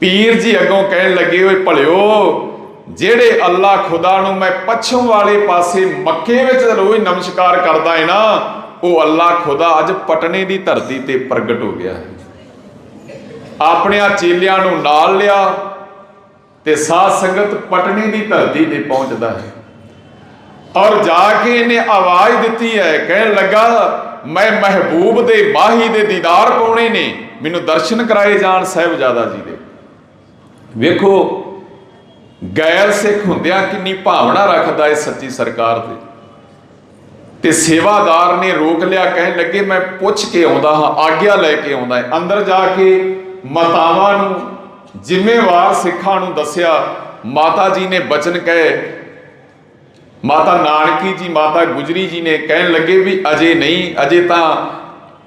ਪੀਰ ਜੀ ਅੱਗੋਂ ਕਹਿਣ ਲੱਗੇ, ਓਏ ਭਲਿਓ, ਜਿਹੜੇ ਅੱਲਾ ਖੁਦਾ ਨੂੰ ਮੈਂ ਪੱਛਮ ਵਾਲੇ ਪਾਸੇ ਮੱਕੇ ਵਿੱਚ ਰੋਜ਼ ਨਮਸਕਾਰ ਕਰਦਾ ਹੈ ਨਾ, ਉਹ ਅੱਲਾ ਖੁਦਾ ਅੱਜ ਪਟਨੇ ਦੀ ਧਰਤੀ ਤੇ ਪ੍ਰਗਟ ਹੋ ਗਿਆ ਹੈ। ਆਪਣਿਆਂ ਚੇਲਿਆਂ ਨੂੰ ਨਾਲ ਲਿਆ ਤੇ ਸਾਧ ਸੰਗਤ ਪਟਨੇ ਦੀ ਧਰਤੀ ਤੇ ਪਹੁੰਚਦਾ ਹੈ। ਔਰ ਜਾ ਕੇ ਇਹਨੇ ਆਵਾਜ਼ ਦਿੱਤੀ ਹੈ, ਕਹਿਣ ਲੱਗਾ, ਮੈਂ ਮਹਿਬੂਬ ਦੇ ਮਾਹੀ ਦੇ ਦੀਦਾਰ ਪਾਉਣੇ ਨੇ, ਮੈਨੂੰ ਦਰਸ਼ਨ ਕਰਾਏ ਜਾਣ ਸਾਹਿਬਜ਼ਾਦਾ ਜੀ ਦੇ। ਵੇਖੋ, ਗੈਰ ਸਿੱਖ ਹੁੰਦਿਆਂ ਕਿੰਨੀ ਭਾਵਨਾ ਰੱਖਦਾ ਹੈ ਸੱਚੀ ਸਰਕਾਰ ਤੇ। ਤੇ ਸੇਵਾਦਾਰ ਨੇ ਰੋਕ ਲਿਆ, ਕਹਿਣ ਲੱਗੇ, ਮੈਂ ਪੁੱਛ ਕੇ ਆਉਂਦਾ ਹਾਂ, ਆਗਿਆ ਲੈ ਕੇ ਆਉਂਦਾ ਹੈ। ਅੰਦਰ ਜਾ ਕੇ ਮਾਤਾਵਾਂ ਨੂੰ, ਜ਼ਿੰਮੇਵਾਰ ਸਿੱਖਾਂ ਨੂੰ ਦੱਸਿਆ, ਮਾਤਾ ਜੀ ਨੇ ਬਚਨ ਕਹੇ ਮਾਤਾ ਨਾਨਕੀ ਜੀ, ਮਾਤਾ ਗੁਜਰੀ ਜੀ ਨੇ ਕਹਿਣ ਲੱਗੇ ਵੀ ਅਜੇ ਨਹੀਂ, ਅਜੇ ਤਾਂ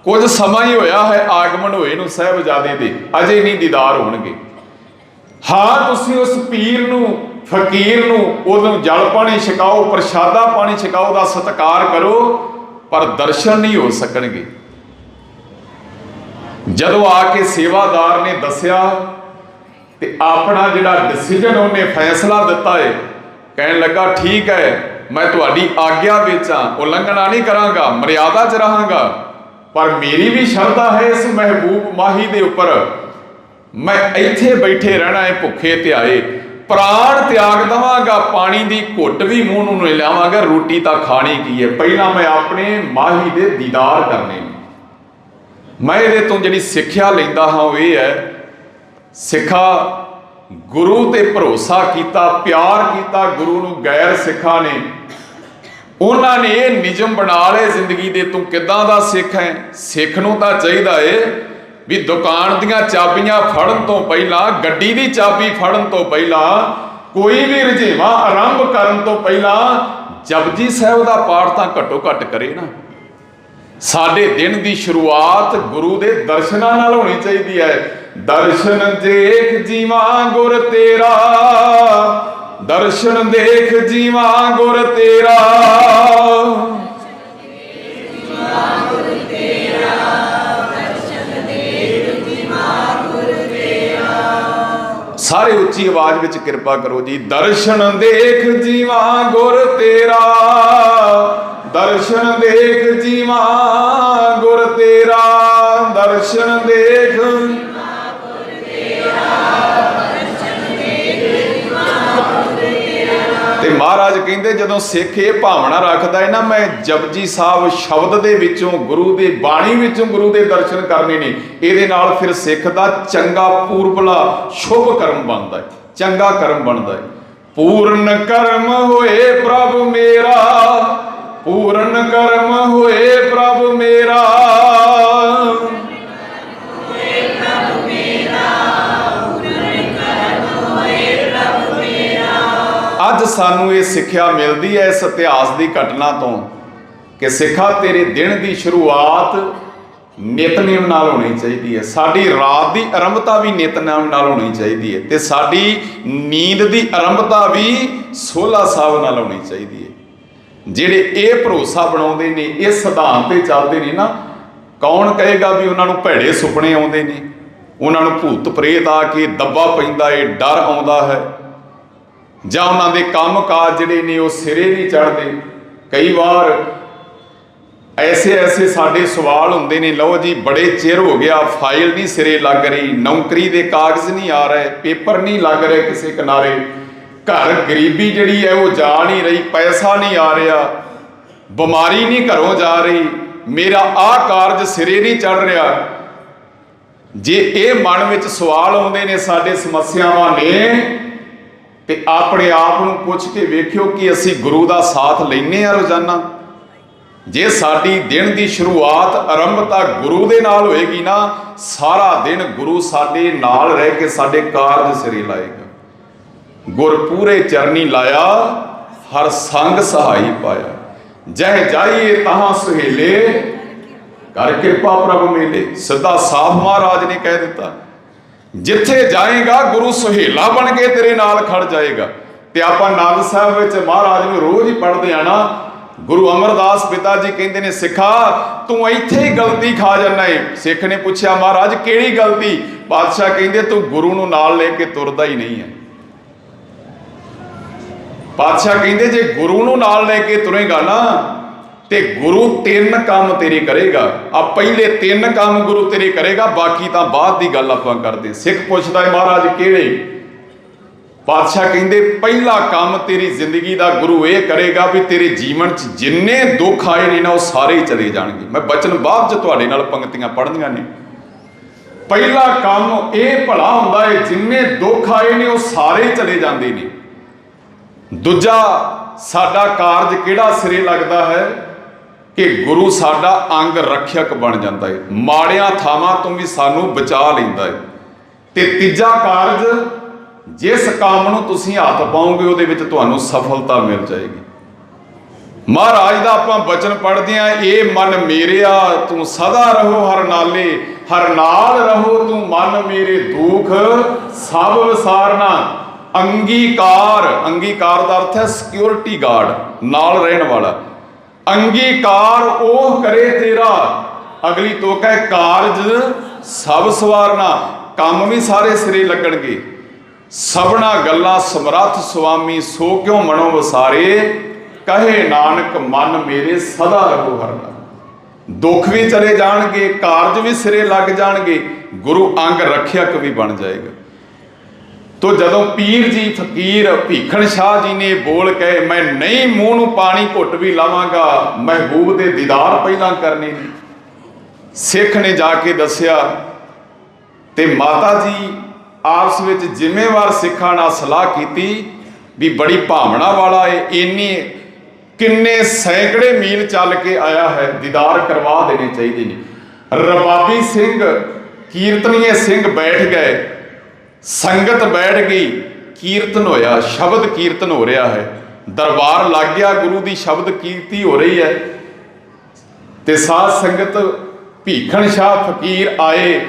ਕੁਝ ਸਮਾਂ ਹੀ ਹੋਇਆ ਹੈ ਆਗਮਨ ਹੋਏ ਨੂੰ ਸਾਹਿਬਜ਼ਾਦੇ ਦੇ, ਅਜੇ ਨਹੀਂ ਦੀਦਾਰ ਹੋਣਗੇ। ਹਾਂ, ਤੁਸੀਂ ਉਸ ਪੀਰ ਨੂੰ, ਫਕੀਰ ਨੂੰ, ਉਹਨੂੰ ਜਲ ਪਾਣੀ ਛਕਾਓ, ਪ੍ਰਸ਼ਾਦਾ ਪਾਣੀ ਛਕਾਓ ਦਾ ਸਤਿਕਾਰ ਕਰੋ, ਪਰ ਦਰਸ਼ਨ ਨਹੀਂ ਹੋ ਸਕਣਗੇ। ਜਦੋਂ ਆ ਕੇ ਸੇਵਾਦਾਰ ਨੇ ਦੱਸਿਆ ਤੇ ਆਪਣਾ ਜਿਹੜਾ ਡਿਸੀਜਨ ਉਹਨੇ ਫੈਸਲਾ ਦਿੱਤਾ ਹੈ ਕਹਿਣ ਲੱਗਾ, ਠੀਕ ਹੈ, ਮੈਂ ਤੁਹਾਡੀ ਆਗਿਆ ਵਿੱਚ ਹਾਂ, ਉਲੰਘਣਾ ਨਹੀਂ ਕਰਾਂਗਾ, ਮਰਿਆਦਾ 'ਚ ਰਹਾਂਗਾ। ਪਰ ਮੇਰੀ ਵੀ ਸ਼ਰਧਾ ਹੈ ਇਸ ਮਹਿਬੂਬ ਮਾਹੀ ਦੇ ਉੱਪਰ। ਮੈਂ ਇੱਥੇ ਬੈਠੇ ਰਹਿਣਾ ਹੈ ਭੁੱਖੇ ਧਿਆਏ। ਪ੍ਰਾਣ ਤਿਆਗ ਦਵਾਂਗਾ, ਪਾਣੀ ਦੀ ਘੁੱਟ ਵੀ ਮੂੰਹ ਨੂੰ ਨਹੀਂ ਲਿਆਵਾਂਗਾ, ਰੋਟੀ ਤਾਂ ਖਾਣੀ ਕੀ ਹੈ? ਪਹਿਲਾਂ ਮੈਂ ਆਪਣੇ ਮਾਹੀ ਦੇ ਦੀਦਾਰ ਕਰਨੇ ਮੈਂ ਇਹਦੇ ਤੋਂ ਜਿਹੜੀ ਸਿੱਖਿਆ ਲੈਂਦਾ ਹਾਂ ਉਹ ਇਹ ਹੈ, ਸਿੱਖਾ ਗੁਰੂ ਤੇ ਭਰੋਸਾ ਕੀਤਾ, ਪਿਆਰ ਕੀਤਾ, ਗੁਰੂ ਨੂੰ ਗੈਰ ਸਿੱਖਾਂ ਨੇ। ਉਹਨਾਂ ਨੇ ਇਹ ਨਿਯਮ ਬਣਾ ਲਏ ਜ਼ਿੰਦਗੀ ਦੇ, ਤੂੰ ਕਿੱਦਾਂ ਦਾ ਸਿੱਖ ਹੈ? ਸਿੱਖ ਨੂੰ ਤਾਂ ਚਾਹੀਦਾ ਏ ਵੀ ਦੁਕਾਨ ਦੀਆਂ ਚਾਬੀਆਂ ਫੜਨ ਤੋਂ ਪਹਿਲਾਂ, ਗੱਡੀ ਦੀ ਚਾਬੀ ਫੜਨ ਤੋਂ ਪਹਿਲਾਂ, ਕੋਈ ਵੀ ਰੁਝੇਵਾਂ ਆਰੰਭ ਕਰਨ ਤੋਂ ਪਹਿਲਾਂ ਜਪਜੀ ਸਾਹਿਬ ਦਾ ਪਾਠ ਤਾਂ ਘੱਟੋ ਘੱਟ ਕਰੇ ਨਾ। ਸਾਡੇ ਦਿਨ ਦੀ ਸ਼ੁਰੂਆਤ ਗੁਰੂ ਦੇ ਦਰਸ਼ਨਾਂ ਨਾਲ ਹੋਣੀ ਚਾਹੀਦੀ ਹੈ। ਦਰਸ਼ਨ ਦੇਖ ਜੀਵਾਂ ਗੁਰ ਤੇਰਾ। ਦਰਸ਼ਨ ਦੇਖ ਜੀਵਾਂ ਗੁਰ ਤੇਰਾ। ਸਾਰੇ ਉੱਚੀ ਆਵਾਜ਼ ਵਿੱਚ ਕਿਰਪਾ ਕਰੋ ਜੀ। ਦਰਸ਼ਨ ਦੇਖ ਜੀਵਾਂ ਗੁਰ ਤੇਰਾ। ਦਰਸ਼ਨ ਦੇਖ ਜੀਵਾਂ ਗੁਰ ਤੇਰਾ। ਦਰਸ਼ਨ ਦੇਖ ਕਹਿੰਦੇ ਜਦੋਂ ਸਿੱਖ ਇਹ ਭਾਵਨਾ ਰੱਖਦਾ ਹੈ ਨਾ, ਮੈਂ ਜਪਜੀ ਸਾਹਿਬ ਸ਼ਬਦ ਦੇ ਵਿੱਚੋਂ, ਗੁਰੂ ਦੇ ਬਾਣੀ ਵਿੱਚੋਂ ਗੁਰੂ ਦੇ ਦਰਸ਼ਨ ਕਰਨੇ ਨੇ, ਇਹਦੇ ਨਾਲ ਫਿਰ ਸਿੱਖ ਦਾ ਚੰਗਾ ਪੂਰਬਲਾ ਸ਼ੁਭ ਕਰਮ ਬਣਦਾ ਹੈ, ਚੰਗਾ ਕਰਮ ਬਣਦਾ ਹੈ। ਪੂਰਨ ਕਰਮ ਹੋਏ ਪ੍ਰਭ ਮੇਰਾ, ਪੂਰਨ ਕਰਮ ਹੋਏ ਪ੍ਰਭ ਮੇਰਾ। ਸਾਨੂੰ ਇਹ ਸਿੱਖਿਆ ਮਿਲਦੀ ਹੈ ਇਸ ਇਤਿਹਾਸ ਦੀ ਘਟਨਾ ਤੋਂ ਕਿ ਸਿੱਖਾ ਤੇਰੇ ਦਿਨ ਦੀ ਸ਼ੁਰੂਆਤ ਨਿਤਨੇਮ ਨਾਲ ਹੋਣੀ ਚਾਹੀਦੀ ਹੈ। ਸਾਡੀ ਰਾਤ ਦੀ ਆਰੰਭਤਾ ਵੀ ਨਿਤਨੇਮ ਨਾਲ ਹੋਣੀ ਚਾਹੀਦੀ ਹੈ ਤੇ ਸਾਡੀ ਨੀਂਦ ਦੀ ਆਰੰਭਤਾ ਵੀ ਸੋਲਾ ਸਾਹਿਬ ਨਾਲ ਹੋਣੀ ਚਾਹੀਦੀ ਹੈ। ਜਿਹੜੇ ਇਹ ਭਰੋਸਾ ਬਣਾਉਂਦੇ ਨੇ, ਇਹ ਸਿਧਾਂਤ ਤੇ ਚੱਲਦੇ ਨੇ ਨਾ, ਕੌਣ ਕਹੇਗਾ ਵੀ ਉਹਨਾਂ ਨੂੰ ਭੈੜੇ ਸੁਪਨੇ ਆਉਂਦੇ ਨੇ? ਉਹਨਾਂ ਨੂੰ ਭੂਤ ਪ੍ਰੇਤ ਆ ਕੇ ਦੱਬਾ ਪੈਂਦਾ ਏ, ਡਰ ਆਉਂਦਾ ਹੈ। ਜਾਂ ਉਹਨਾਂ ਦੇ ਕੰਮਕਾਜ ਜਿਹੜੇ ਨੇ ਉਹ ਸਿਰੇ ਨਹੀਂ ਚੜਦੇ ਕਈ ਵਾਰ ਐਸੇ ਐਸੇ ਸਾਡੇ ਸਵਾਲ ਹੁੰਦੇ ਨੇ, ਲਓ ਜੀ, ਬੜੇ ਚਿਰ ਹੋ ਗਿਆ, ਫਾਈਲ ਨਹੀਂ ਸਿਰੇ ਲੱਗ ਰਹੀ, ਨੌਕਰੀ ਦੇ ਕਾਗਜ਼ ਨਹੀਂ ਆ ਰਹੇ, ਪੇਪਰ ਨਹੀਂ ਲੱਗ ਰਹੇ ਕਿਸੇ ਕਿਨਾਰੇ। ਘਰ ਗਰੀਬੀ ਜਿਹੜੀ ਹੈ ਉਹ ਜਾ ਨਹੀਂ ਰਹੀ, ਪੈਸਾ ਨਹੀਂ ਆ ਰਿਹਾ, ਬਿਮਾਰੀ ਨਹੀਂ ਘਰੋਂ ਜਾ ਰਹੀ, ਮੇਰਾ ਆਹ ਕਾਰਜ ਸਿਰੇ ਨਹੀਂ ਚੜ ਰਿਹਾ। ਜੇ ਇਹ ਮਨ ਵਿੱਚ ਸਵਾਲ ਆਉਂਦੇ ਨੇ ਸਾਡੇ ਸਮੱਸਿਆਵਾਂ ਨੇ ਤੇ ਆਪਣੇ ਆਪ ਨੂੰ ਪੁੱਛ ਕੇ ਵੇਖਿਓ ਕਿ ਅਸੀਂ ਗੁਰੂ ਦਾ ਸਾਥ ਲੈਨੇ ਆ ਰੋਜ਼ਾਨਾ। ਜੇ ਸਾਡੀ ਦਿਨ ਦੀ ਸ਼ੁਰੂਆਤ ਆਰੰਭਤਾ ਗੁਰੂ ਦੇ ਨਾਲ ਹੋਏਗੀ ਨਾ, ਸਾਰਾ ਦਿਨ ਗੁਰੂ ਸਾਡੇ ਨਾਲ ਰਹਿ ਕੇ ਸਾਡੇ ਕਾਰਜ ਸਿਰੇ ਲਾਏਗਾ। ਗੁਰ ਪੂਰੇ ਚਰਨੀ ਲਾਇਆ, ਹਰ ਸੰਗ ਸਹਾਈ ਪਾਇਆ। ਜਹ ਜਾਈਏ ਤਹਾਂ ਸੁਹੇਲੇ, ਕਰ ਕਿਰਪਾ ਪ੍ਰਭ ਮੇਲੇ। ਸਿੱਧਾ ਸਾਫ਼ ਮਹਾਰਾਜ ਨੇ ਕਹਿ ਦਿੱਤਾ। ਜਿੱਥੇ ਜਾਏਗਾ ਗੁਰੂ ਸੁਹੇਲਾ ਬਣ ਕੇ ਤੇਰੇ ਨਾਲ ਖੜ ਜਾਏਗਾ। ਤੇ ਆਪਾਂ ਆਨੰਦ ਸਾਹਿਬ ਵਿੱਚ ਮਹਾਰਾਜ ਨੂੰ ਰੋਜ਼ ਹੀ ਪੜ੍ਹਦੇ ਆ ਨਾ, ਗੁਰੂ ਅਮਰਦਾਸ ਪਿਤਾ ਜੀ ਕਹਿੰਦੇ ਨੇ, ਸਿੱਖਾ, ਤੂੰ ਇੱਥੇ ਹੀ ਗਲਤੀ ਖਾ ਜਾਂਦਾ ਏ। ਸਿੱਖ ਨੇ ਪੁੱਛਿਆ, ਮਹਾਰਾਜ, ਕਿਹੜੀ ਗਲਤੀ? ਬਾਦਸ਼ਾਹ ਕਹਿੰਦੇ, ਤੂੰ ਗੁਰੂ ਨੂੰ ਨਾਲ ਲੈ ਕੇ ਤੁਰਦਾ ਹੀ ਨਹੀਂ ਹੈ। ਪਾਤਸ਼ਾਹ ਕਹਿੰਦੇ, ਜੇ ਗੁਰੂ ਨੂੰ ਨਾਲ ਲੈ ਕੇ ਤੁਰੇਗਾ ਨਾ ਤੇ ਗੁਰੂ ਤਿੰਨ ਕੰਮ ਤੇਰੇ ਕਰੇਗਾ। ਆ ਪਹਿਲੇ ਤਿੰਨ ਕੰਮ ਗੁਰੂ ਤੇਰੇ ਕਰੇਗਾ, ਬਾਕੀ ਤਾਂ ਬਾਅਦ ਦੀ ਗੱਲ ਆਪਾਂ ਕਰਦੇ। ਸਿੱਖ ਪੁੱਛਦਾ ਹੈ ਮਹਾਰਾਜ, ਕਿਹੜੇ? ਪਾਤਸ਼ਾਹ ਕਹਿੰਦੇ, ਪਹਿਲਾ ਕੰਮ ਤੇਰੀ ਜ਼ਿੰਦਗੀ ਦਾ ਗੁਰੂ ਇਹ ਕਰੇਗਾ ਵੀ ਤੇਰੇ ਜੀਵਨ 'ਚ ਜਿੰਨੇ ਦੁੱਖ ਆਏ ਨੇ ਨਾ, ਉਹ ਸਾਰੇ ਹੀ ਚਲੇ ਜਾਣਗੇ। ਮੈਂ ਬਚਨ ਬਾਅਦ 'ਚ ਤੁਹਾਡੇ ਨਾਲ ਪੰਕਤੀਆਂ ਪੜ੍ਹਨੀਆਂ ਨੇ। ਪਹਿਲਾ ਕੰਮ ਇਹ ਭਲਾ ਹੁੰਦਾ ਹੈ ਜਿੰਨੇ ਦੁੱਖ ਆਏ ਨੇ, ਉਹ ਸਾਰੇ ਚਲੇ ਜਾਂਦੇ ਨੇ। ਦੂਜਾ, ਸਾਡਾ ਕਾਰਜ ਕਿਹੜਾ ਸਿਰੇ ਲੱਗਦਾ ਹੈ? ਕਿ ਗੁਰੂ ਸਾਡਾ ਅੰਗ ਰੱਖਿਅਕ ਬਣ ਜਾਂਦਾ ਹੈ ਮਾੜਿਆਂ ਥਾਵਾਂ ਤੋਂ ਵੀ ਸਾਨੂੰ ਬਚਾ ਲੈਂਦਾ ਹੈ ਤੇ ਤੀਜਾ ਕਾਰਜ, ਜਿਸ ਕੰਮ ਨੂੰ ਤੁਸੀਂ ਹੱਥ ਪਾਓਗੇ, ਉਹਦੇ ਵਿੱਚ ਤੁਹਾਨੂੰ ਸਫਲਤਾ ਮਿਲ ਜਾਏਗੀ। ਮਹਾਰਾਜ ਦਾ ਆਪਾਂ ਬਚਨ ਪੜ੍ਹਦੇ ਆ, ਇਹ ਮਨ ਮੇਰਿਆ, ਤੂੰ ਸਦਾ ਰਹੋ ਹਰ ਨਾਲੇ, ਹਰ ਨਾਲ ਰਹੋ ਤੂੰ ਮਨ ਮੇਰੇ ਦੁੱਖ, ਸਭ ਵਿਸਾਰਨਾ। ਅੰਗੀਕਾਰ ਅੰਗੀਕਾਰ ਦਾ ਅਰਥ ਹੈ ਸਿਕਿਉਰਿਟੀ ਗਾਰਡ ਨਾਲ ਰਹਿਣ ਵਾਲਾ। ਅੰਗੀਕਾਰ ਉਹ ਕਰੇ ਤੇਰਾ। ਅਗਲੀ ਤੋਕ ਹੈ ਕਾਰਜ ਸਭ ਸਵਾਰਨਾ, ਕੰਮ ਵੀ ਸਾਰੇ ਸਿਰੇ ਲੱਗਣਗੇ। ਸਭਨਾ ਗੱਲਾਂ ਸਮਰੱਥ ਸੁਆਮੀ, ਸੋ ਕਿਉ ਮਨੋ ਵਸਾਰੇ? ਕਹੇ, ਨਾਨਕ, ਮਨ ਮੇਰੇ ਸਦਾ ਰਹੋ ਹਰਨਾ। ਦੁੱਖ ਵੀ ਚਲੇ ਜਾਣਗੇ, ਕਾਰਜ ਵੀ ਸਿਰੇ ਲੱਗ ਜਾਣਗੇ। ਗੁਰੂ ਅੰਗ ਰੱਖਿਅਕ ਵੀ ਬਣ ਜਾਏਗਾ। ਤੋ ਜਦੋਂ ਪੀਰ ਜੀ ਫਕੀਰ ਭੀਖਣ ਸ਼ਾਹ ਜੀ ਨੇ ਬੋਲ ਕੇ, ਮੈਂ ਨਹੀਂ ਮੂੰਹ ਨੂੰ ਪਾਣੀ ਘੁੱਟ ਵੀ ਲਾਵਾਂਗਾ, ਮਹਿਬੂਬ ਦੇ ਦੀਦਾਰ ਪਹਿਲਾਂ ਕਰਨੇ ਨੇ। ਸਿੱਖ ਨੇ ਜਾ ਕੇ ਦੱਸਿਆ, ਤੇ ਮਾਤਾ ਜੀ ਆਪਸ ਵਿੱਚ ਜ਼ਿੰਮੇਵਾਰ ਸਿੱਖਾਂ ਨਾਲ ਸਲਾਹ ਕੀਤੀ ਵੀ ਬੜੀ ਭਾਵਨਾ ਵਾਲਾ ਏ, ਇੰਨੀ ਕਿੰਨੇ ਸੈਂਕੜੇ ਮੀਲ ਚੱਲ ਕੇ ਆਇਆ ਹੈ, ਦੀਦਾਰ ਕਰਵਾ ਦੇਣੇ ਚਾਹੀਦੇ ਨੇ। ਰਬਾਬੀ ਸਿੰਘ, ਕੀਰਤਨੀਏ ਸਿੰਘ ਬੈਠ ਗਏ। ਸੰਗਤ ਬੈਠ ਗਈ, ਕੀਰਤਨ ਹੋਇਆ, ਸ਼ਬਦ ਕੀਰਤਨ ਹੋ ਰਿਹਾ ਹੈ। ਦਰਬਾਰ ਲੱਗ ਗਿਆ, ਗੁਰੂ ਦੀ ਸ਼ਬਦ ਕੀਰਤੀ ਹੋ ਰਹੀ ਹੈ। ਤੇ ਸਾਧ ਸੰਗਤ ਭੀਖਣ ਸ਼ਾਹ ਫਕੀਰ ਆਏ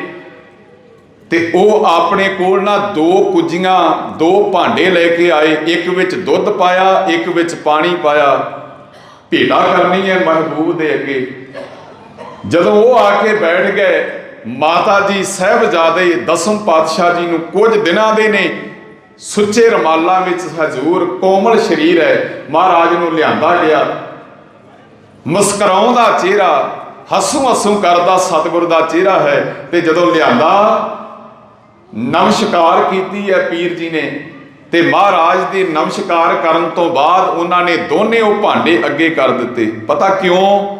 ਤੇ ਉਹ ਆਪਣੇ ਕੋਲ ਨਾ ਦੋ ਕੁੱਜੀਆਂ, ਦੋ ਭਾਂਡੇ ਲੈ ਕੇ ਆਏ। ਇੱਕ ਵਿੱਚ ਦੁੱਧ ਪਾਇਆ, ਇੱਕ ਵਿੱਚ ਪਾਣੀ ਪਾਇਆ। ਭੇਟਾ ਕਰਨੀ ਹੈ ਮਹਿਬੂਬ ਦੇ ਅੱਗੇ। ਜਦੋਂ ਉਹ ਆ ਕੇ ਬੈਠ ਗਏ ਮਾਤਾ ਜੀ ਸਹਿਬਜ਼ਾਦੇ ਦਸਮ ਪਾਤਸ਼ਾਹ ਜੀ ਨੂੰ ਕੁਝ ਦਿਨਾਂ ਦੇ ਨੇ ਸੁੱਚੇ ਰਮਾਲਾਂ ਵਿੱਚ ਹਜ਼ੂਰ ਕੋਮਲ ਸਰੀਰ ਹੈ। ਮਹਾਰਾਜ ਨੂੰ ਲਿਆਂਦਾ ਗਿਆ। ਮੁਸਕਰਾਉਂਦਾ ਚਿਹਰਾ, ਹਸੂ ਹਸੂ ਕਰਦਾ ਸਤਿਗੁਰ ਦਾ ਚਿਹਰਾ ਹੈ ਤੇ ਜਦੋਂ ਲਿਆਂਦਾ, ਨਮਸਕਾਰ ਕੀਤੀ ਹੈ ਪੀਰ ਜੀ ਨੇ ਤੇ ਮਹਾਰਾਜ ਦੀ ਨਮਸਕਾਰ ਕਰਨ ਤੋਂ ਬਾਅਦ ਉਹਨਾਂ ਨੇ ਦੋਨੇ ਉਹ ਭਾਂਡੇ ਅੱਗੇ ਕਰ ਦਿੱਤੇ। ਪਤਾ ਕਿਉਂ?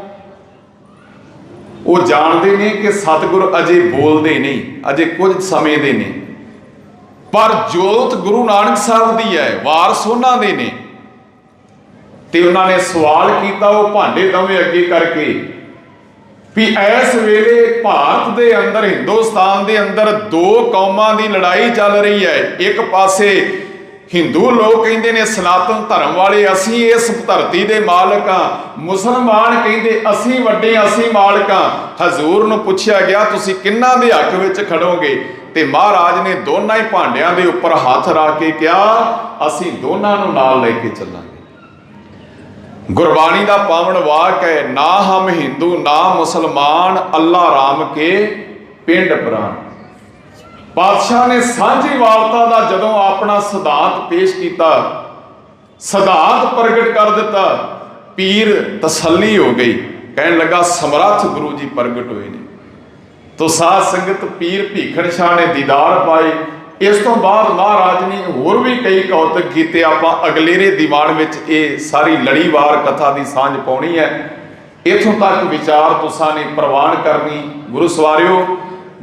ਉਹ ਜਾਣਦੇ ਨੇ ਕਿ ਸਤਿਗੁਰ ਅਜੇ ਬੋਲਦੇ ਨਹੀਂ, ਅਜੇ ਕੁਝ ਸਮੇਂ ਦੇ ਨੇ। ਪਰ ਜੋਤ ਗੁਰੂ ਨਾਨਕ ਸਾਹਿਬ ਦੀ ਹੈ, ਵਾਰਸ ਉਹਨਾਂ ਦੇ ਨੇ। ਤੇ ਉਹਨਾਂ ਨੇ ਸਵਾਲ ਕੀਤਾ ਉਹ ਭਾਂਡੇ ਦੋਵੇਂ ਅੱਗੇ ਕਰਕੇ ਵੀ ਇਸ ਵੇਲੇ ਭਾਰਤ ਦੇ ਅੰਦਰ, ਹਿੰਦੁਸਤਾਨ ਦੇ ਅੰਦਰ ਦੋ ਕੌਮਾਂ ਦੀ ਲੜਾਈ ਚੱਲ ਰਹੀ ਹੈ। ਇੱਕ ਪਾਸੇ ਹਿੰਦੂ ਲੋਕ ਕਹਿੰਦੇ ਨੇ, ਸਨਾਤਨ ਧਰਮ ਵਾਲੇ, ਅਸੀਂ ਇਸ ਧਰਤੀ ਦੇ ਮਾਲਕ ਆ ਮੁਸਲਮਾਨ ਕਹਿੰਦੇ, ਅਸੀਂ ਵੱਡੇ ਅਸੀਂ ਮਾਲਕ ਆ ਹਜ਼ੂਰ ਨੂੰ ਪੁੱਛਿਆ ਗਿਆ, ਤੁਸੀਂ ਕਿੰਨਾਂ ਦੇ ਹੱਕ ਵਿੱਚ ਖੜੋਗੇ? ਤੇ ਮਹਾਰਾਜ ਨੇ ਦੋਨਾਂ ਹੀ ਭਾਂਡਿਆਂ ਦੇ ਉੱਪਰ ਹੱਥ ਰੱਖ ਕੇ ਕਿਹਾ, ਅਸੀਂ ਦੋਨਾਂ ਨੂੰ ਨਾਲ ਲੈ ਕੇ ਚੱਲਾਂਗੇ। ਗੁਰਬਾਣੀ ਦਾ ਪਾਵਨ ਵਾਕ ਹੈ, ਨਾ ਹਮ ਹਿੰਦੂ, ਨਾ ਮੁਸਲਮਾਨ, ਅੱਲਾ ਰਾਮ ਕੇ ਪਿੰਡ ਪ੍ਰਾਨ ਪਾਤਸ਼ਾਹ ਨੇ ਸਾਂਝੀ ਵਾਲਤਾ ਦਾ ਜਦੋਂ ਆਪਣਾ ਸਿਧਾਂਤ ਪੇਸ਼ ਕੀਤਾ, ਸਿਧਾਂਤ ਪ੍ਰਗਟ ਕਰ ਦਿੱਤਾ, ਪੀਰ ਤਸੱਲੀ ਹੋ ਗਈ। ਕਹਿਣ ਲੱਗਾ, ਸਮਰੱਥ ਗੁਰੂ ਜੀ ਪ੍ਰਗਟ ਹੋਏ ਨੇ। ਤੋ ਸਾਧ ਸੰਗਤ ਪੀਰ ਭੀਖਣ ਸ਼ਾਹ ਨੇ ਦੀਦਾਰ ਪਾਏ। ਇਸ ਤੋਂ ਬਾਅਦ ਮਹਾਰਾਜ ਨੇ ਹੋਰ ਵੀ ਕਈ ਕੌਤਕ ਕੀਤੇ ਆਪਾਂ ਅਗਲੇਰੇ ਦੀਵਾਨ ਵਿੱਚ ਇਹ ਸਾਰੀ ਲੜੀਵਾਰ ਕਥਾ ਦੀ ਸਾਂਝ ਪਾਉਣੀ ਹੈ। ਇਥੋਂ ਤੱਕ ਵਿਚਾਰ ਤੁਸਾਂ ਨੇ ਪ੍ਰਵਾਨ ਕਰਨੀ। ਗੁਰੂ ਸਵਾਰਿਓ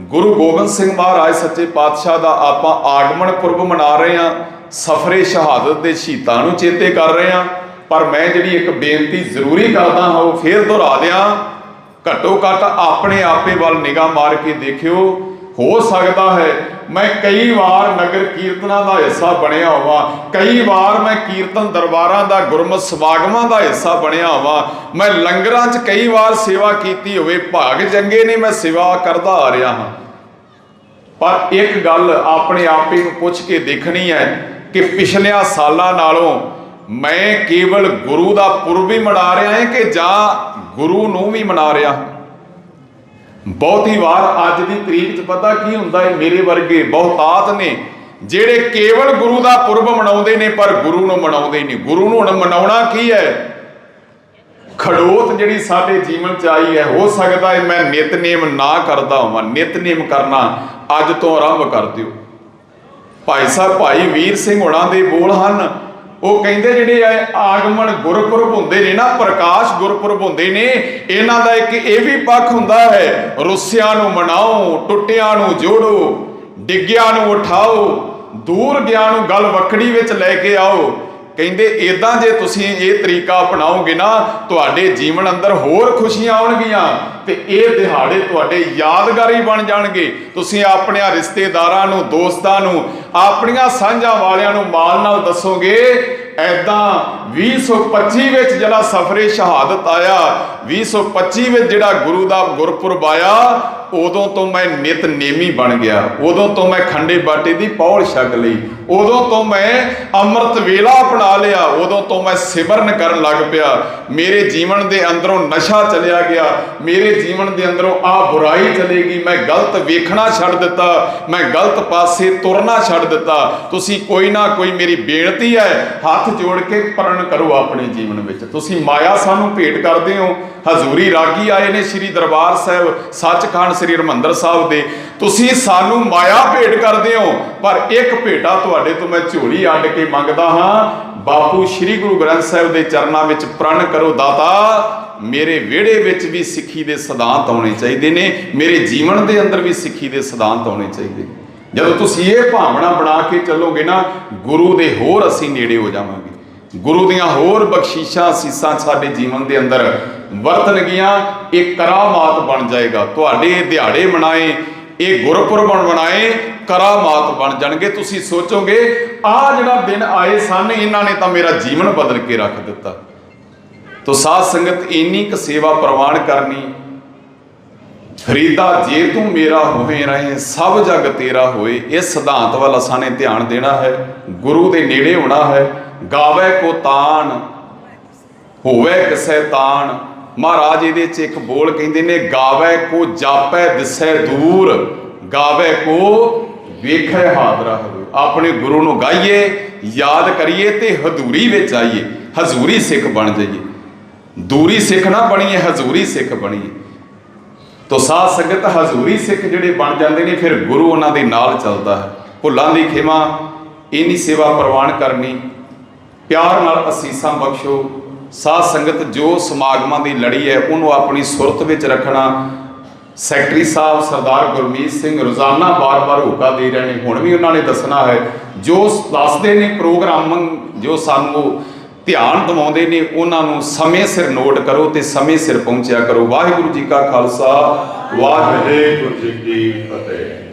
ਗੁਰੂ ਗੋਬਿੰਦ ਸਿੰਘ ਮਹਾਰਾਜ ਸੱਚੇ ਪਾਤਸ਼ਾਹ ਦਾ ਆਪਾਂ ਆਗਮਨ ਪੁਰਬ ਮਨਾ ਰਹੇ ਹਾਂ, ਸਫਰੇ ਸ਼ਹਾਦਤ ਦੇ ਸ਼ਹੀਦਾਂ ਨੂੰ ਚੇਤੇ ਕਰ ਰਹੇ ਹਾਂ, ਪਰ ਮੈਂ ਜਿਹੜੀ ਇੱਕ ਬੇਨਤੀ ਜ਼ਰੂਰੀ ਕਰਦਾ ਹਾਂ, ਉਹ ਫੇਰ ਦੁਹਰਾ ਦਿਆਂ, ਘੱਟੋ ਘੱਟ ਆਪਣੇ ਆਪੇ ਵੱਲ ਨਿਗਾਹ ਮਾਰ ਕੇ ਦੇਖਿਓ ਹੋ ਸਕਦਾ ਹੈ। ਮੈਂ ਕਈ ਵਾਰ ਨਗਰ ਕੀਰਤਨਾਂ ਦਾ ਹਿੱਸਾ ਬਣਿਆ ਹੋਵਾਂ। ਕਈ ਵਾਰ ਮੈਂ ਕੀਰਤਨ ਦਰਬਾਰਾਂ ਦਾ, ਗੁਰਮਤ ਸਮਾਗਮਾਂ ਦਾ ਹਿੱਸਾ ਬਣਿਆ ਹੋਵਾਂ। ਮੈਂ ਲੰਗਰਾਂ 'ਚ ਕਈ ਵਾਰ ਸੇਵਾ ਕੀਤੀ ਹੋਵੇ। ਭਾਗ ਚੰਗੇ ਨੇ ਮੈਂ ਸੇਵਾ ਕਰਦਾ ਆ ਰਿਹਾ ਹਾਂ। ਪਰ ਇੱਕ ਗੱਲ ਆਪਣੇ ਆਪੇ ਨੂੰ ਪੁੱਛ ਕੇ ਦੇਖਣੀ ਹੈ ਕਿ ਪਿਛਲਿਆਂ ਸਾਲਾਂ ਨਾਲੋਂ ਮੈਂ ਕੇਵਲ ਗੁਰੂ ਦਾ ਪੁਰਬ ਹੀ ਮਨਾ ਰਿਹਾ ਹਾਂ ਕਿ ਜਾਂ ਗੁਰੂ ਨੂੰ ਵੀ ਮਨਾ ਰਿਹਾ ਹਾਂ। ਬਹੁਤੀ ਵਾਰ ਅੱਜ ਦੀ ਤਰੀਕ 'ਚ ਪਤਾ ਕੀ ਹੁੰਦਾ ਹੈ ਮੇਰੇ ਵਰਗੇ ਬਹੁਤਾਤ ਨੇ, ਜਿਹੜੇ ਕੇਵਲ ਗੁਰੂ ਦਾ ਪੁਰਬ ਮਨਾਉਂਦੇ ਨੇ, ਪਰ ਗੁਰੂ ਨੂੰ ਮਨਾਉਂਦੇ ਨਹੀਂ। ਗੁਰੂ ਨੂੰ ਹੁਣ ਮਨਾਉਣਾ ਕੀ ਹੈ ਖੜੋਤ ਜਿਹੜੀ ਸਾਡੇ ਜੀਵਨ 'ਚ ਆਈ ਹੈ ਹੋ ਸਕਦਾ ਹੈ ਮੈਂ ਨਿਤਨੇਮ ਨਾ ਕਰਦਾ ਹਾਂ ਨਿਤਨੇਮ ਕਰਨਾ ਅੱਜ ਤੋਂ ਆਰੰਭ ਕਰ ਦਿਓ। ਭਾਈ ਸਾਹਿਬ, ਭਾਈ ਵੀਰ ਸਿੰਘ ਹੁਣਾਂ ਦੇ ਬੋਲ ਹਨ ਉਹ ਕਹਿੰਦੇ ਜਿਹੜੇ ਆ, ਆਗਮਨ ਗੁਰਪੁਰਬ ਹੁੰਦੇ ਨੇ ਨਾ, ਪ੍ਰਕਾਸ਼ ਗੁਰਪੁਰਬ ਹੁੰਦੇ ਨੇ, ਇਹਨਾਂ ਦਾ ਇੱਕ ਇਹ ਵੀ ਪੱਖ ਹੁੰਦਾ ਹੈ, ਰੁੱਸਿਆਂ ਨੂੰ ਮਨਾਓ, ਟੁੱਟਿਆਂ ਨੂੰ ਜੋੜੋ, ਡਿੱਗਿਆਂ ਨੂੰ ਉਠਾਓ, ਦੂਰ ਗਿਆ ਨੂੰ ਗੱਲ ਵਕੜੀ ਵਿੱਚ ਲੈ ਕੇ ਆਓ। ਕਹਿੰਦੇ ਇਦਾਂ ਜੇ ਤੁਸੀਂ ਇਹ ਤਰੀਕਾ ਅਪਣਾਓਗੇ ਨਾ, ਤੁਹਾਡੇ ਜੀਵਨ ਅੰਦਰ ਹੋਰ ਖੁਸ਼ੀਆਂ ਆਉਣਗੀਆਂ ਤੇ ਇਹ ਦਿਹਾੜੇ ਤੁਹਾਡੇ ਯਾਦਗਾਰੀ ਬਣ ਜਾਣਗੇ। ਤੁਸੀਂ ਆਪਣਿਆਂ ਰਿਸ਼ਤੇਦਾਰਾਂ ਨੂੰ, ਦੋਸਤਾਂ ਨੂੰ, ਆਪਣੀਆਂ ਸਾਂਝਾਂ ਵਾਲਿਆਂ ਨੂੰ ਮਾਲ ਨਾਲ ਦੱਸੋਗੇ ਐਦਾਂ 2025 ਵਿੱਚ ਜਿਹੜਾ ਸਫਰੇ ਸ਼ਹਾਦਤ ਆਇਆ 2025 ਵਿੱਚ ਜਿਹੜਾ ਗੁਰੂ ਦਾ ਗੁਰਪੁਰਬ ਆਇਆ, ਉਦੋਂ ਤੋਂ ਮੈਂ ਨਿਤ ਨੇਮੀ ਬਣ ਗਿਆ। ਉਦੋਂ ਤੋਂ ਮੈਂ ਖੰਡੇ ਬਾਟੇ ਦੀ ਪੌਲ ਛਕ ਲਈ। ਉਦੋਂ ਤੋਂ ਮੈਂ ਅੰਮ੍ਰਿਤ ਵੇਲਾ ਅਪਣਾ ਲਿਆ। ਉਦੋਂ ਤੋਂ ਮੈਂ ਸਿਮਰਨ ਕਰਨ ਲੱਗ ਪਿਆ। ਮੇਰੇ ਜੀਵਨ ਦੇ ਅੰਦਰੋਂ ਨਸ਼ਾ ਚਲਿਆ ਗਿਆ। ਮੇਰੇ ਜੀਵਨ ਦੇ ਅੰਦਰੋਂ ਆ ਬੁਰਾਈ ਚਲੇਗੀ ਮੈਂ ਗਲਤ ਵੇਖਣਾ ਛੱਡ ਦਿੱਤਾ। ਮੈਂ ਗਲਤ ਪਾਸੇ ਤੁਰਨਾ ਛੱਡ ਦਿੱਤਾ। ਤੁਸੀਂ ਕੋਈ ਨਾ ਕੋਈ ਮੇਰੀ ਬੇਨਤੀ ਹੈ, ਹੱਥ ਜੋੜ ਕੇ ਪ੍ਰਣ ਕਰੋ ਆਪਣੇ ਜੀਵਨ ਵਿੱਚ। ਤੁਸੀਂ ਮਾਇਆ ਸਾਨੂੰ ਭੇਟ ਕਰਦੇ ਹੋ। ਹਜ਼ੂਰੀ ਰਾਗੀ ਆਏ ਨੇ ਸ੍ਰੀ ਦਰਬਾਰ ਸਾਹਿਬ, ਸੱਚਖੰਡ ਸ੍ਰੀ ਹਰਮੰਦਰ ਸਾਹਿਬ ਦੇ। ਤੁਸੀਂ ਸਾਨੂੰ ਮਾਇਆ ਭੇਟ ਕਰਦੇ ਹੋ, ਪਰ ਇੱਕ ਭੇਟਾ ਤੁਹਾਡੇ ਤੋਂ ਮੈਂ ਝੋਲੀ ਅੱਡ ਕੇ ਮੰਗਦਾ ਹਾਂ। ਬਾਪੂ ਸ੍ਰੀ ਗੁਰੂ ਗ੍ਰੰਥ ਸਾਹਿਬ ਦੇ ਚਰਨਾਂ ਵਿੱਚ ਪ੍ਰਣ ਕਰੋ ਦਾਤਾ, ਮੇਰੇ ਵਿਹੜੇ ਵਿੱਚ ਵੀ ਸਿੱਖੀ ਦੇ ਸਿਧਾਂਤ ਆਉਣੇ ਚਾਹੀਦੇ ਨੇ, ਮੇਰੇ ਜੀਵਨ ਦੇ ਅੰਦਰ ਵੀ ਸਿੱਖੀ ਦੇ ਸਿਧਾਂਤ ਆਉਣੇ ਚਾਹੀਦੇ ਨੇ। ਜਦੋਂ ਤੁਸੀਂ ਇਹ ਭਾਵਨਾ ਬਣਾ ਕੇ ਚੱਲੋਗੇ ਨਾ, ਗੁਰੂ ਦੇ ਹੋਰ ਅਸੀਂ ਨੇੜੇ ਹੋ ਜਾਵਾਂਗੇ। ਗੁਰੂ ਦੀਆਂ ਹੋਰ ਬਖਸ਼ੀਸ਼ਾਂ ਸੀਸਾਂ ਸਾਡੇ ਜੀਵਨ ਦੇ ਅੰਦਰ ਵਰਤਣਗੀਆਂ, ਇਹ ਕਰਾਮਾਤ ਬਣ ਜਾਏਗਾ। ਤੁਹਾਡੇ ਦਿਹਾੜੇ ਮਨਾਏ, ਇਹ ਗੁਰਪੁਰਬ ਬਣਾਏ ਕਰਾਮਾਤ ਬਣ ਜਾਣਗੇ। ਤੁਸੀਂ ਸੋਚੋਗੇ ਆ ਜਿਹੜਾ ਦਿਨ ਆਏ ਸਨ, ਇਹਨਾਂ ਨੇ ਤਾਂ ਮੇਰਾ ਜੀਵਨ ਬਦਲ ਕੇ ਰੱਖ ਦਿੱਤਾ। ਤੋ ਸਾਧ ਸੰਗਤ, ਇੰਨੀ ਕ ਸੇਵਾ ਪ੍ਰਵਾਨ ਕਰਨੀ ਫਰੀਦਾ ਜੇ ਤੂੰ ਮੇਰਾ ਹੋਵੇਂ ਰਹੇ, ਸਭ ਜਗ ਤੇਰਾ ਹੋਏ ਇਸ ਸਿਧਾਂਤ ਵੱਲ ਅਸਾਂ ਨੇ ਧਿਆਨ ਦੇਣਾ ਹੈ। ਗੁਰੂ ਦੇ ਨੇੜੇ ਹੋਣਾ ਹੈ। ਗਾਵੇ ਕੋ ਤਾਨ ਹੋਵੇ ਕਿਸੈ ਤਾਨ ਮਹਾਰਾਜ ਇਹਦੇ ਚ ਇੱਕ ਬੋਲ ਕਹਿੰਦੇ ਨੇ, ਗਾਵੇ ਕੋ ਜਾਪੈ ਦਿਸੈ ਦੂਰ, ਗਾਵੇ ਕੋ ਵੇਖੈ ਹਾਦਰਾ ਹੋਵੇ ਆਪਣੇ ਗੁਰੂ ਨੂੰ ਗਾਈਏ, ਯਾਦ ਕਰੀਏ ਤੇ ਹਜ਼ੂਰੀ ਵਿੱਚ ਆਈਏ। ਹਜ਼ੂਰੀ ਸਿੱਖ ਬਣ ਜਾਈਏ। ਦੂਰੀ ਸਿੱਖ ਨਾ ਬਣੀਏ, ਹਜ਼ੂਰੀ ਸਿੱਖ ਬਣੀਏ। ਤੋ ਸਾਧ ਸੰਗਤ ਹਜ਼ੂਰੀ ਸਿੱਖ ਜਿਹੜੇ ਬਣ ਜਾਂਦੇ ਨੇ, ਫਿਰ ਗੁਰੂ ਉਹਨਾਂ ਦੇ ਨਾਲ ਚੱਲਦਾ ਹੈ। ਭੁੱਲਾਂ ਦੀ ਖਿਮਾ, ਇੰਨੀ ਸੇਵਾ ਪ੍ਰਵਾਨ ਕਰਨੀ, ਪਿਆਰ ਨਾਲ ਅਸੀਸਾਂ ਬਖਸ਼ੋ, ਸਾਧ ਸੰਗਤ ਜੋ ਸਮਾਗਮਾਂ ਦੀ ਲੜੀ ਹੈ, ਉਹਨੂੰ ਆਪਣੀ ਸੁਰਤ ਵਿੱਚ ਰੱਖਣਾ। ਸੈਕਟਰੀ ਸਾਹਿਬ ਸਰਦਾਰ ਗੁਰਮੀਤ ਸਿੰਘ ਰੋਜ਼ਾਨਾ ਬਾਰ-ਬਾਰ ਹੁਕਾ ਦੇ ਰਹੇ ਨੇ, ਹੁਣ ਵੀ ਉਹਨਾਂ ਨੇ ਦੱਸਣਾ ਹੈ, ਜੋ ਦੱਸਦੇ ਨੇ ਪ੍ਰੋਗਰਾਮ, ਜੋ ਸਾਨੂੰ ਧਿਆਨ ਦਿਵਾਉਂਦੇ ਨੇ, ਉਹਨਾਂ ਨੂੰ ਸਮੇਂ ਸਿਰ ਨੋਟ ਕਰੋ ਤੇ ਸਮੇਂ ਸਿਰ ਪਹੁੰਚਿਆ ਕਰੋ। ਵਾਹਿਗੁਰੂ ਜੀ ਕਾ ਖਾਲਸਾ, ਵਾਹਿਗੁਰੂ ਵਾਹਿਗੁਰੂ ਜੀ ਕੀ ਫਤਿਹ।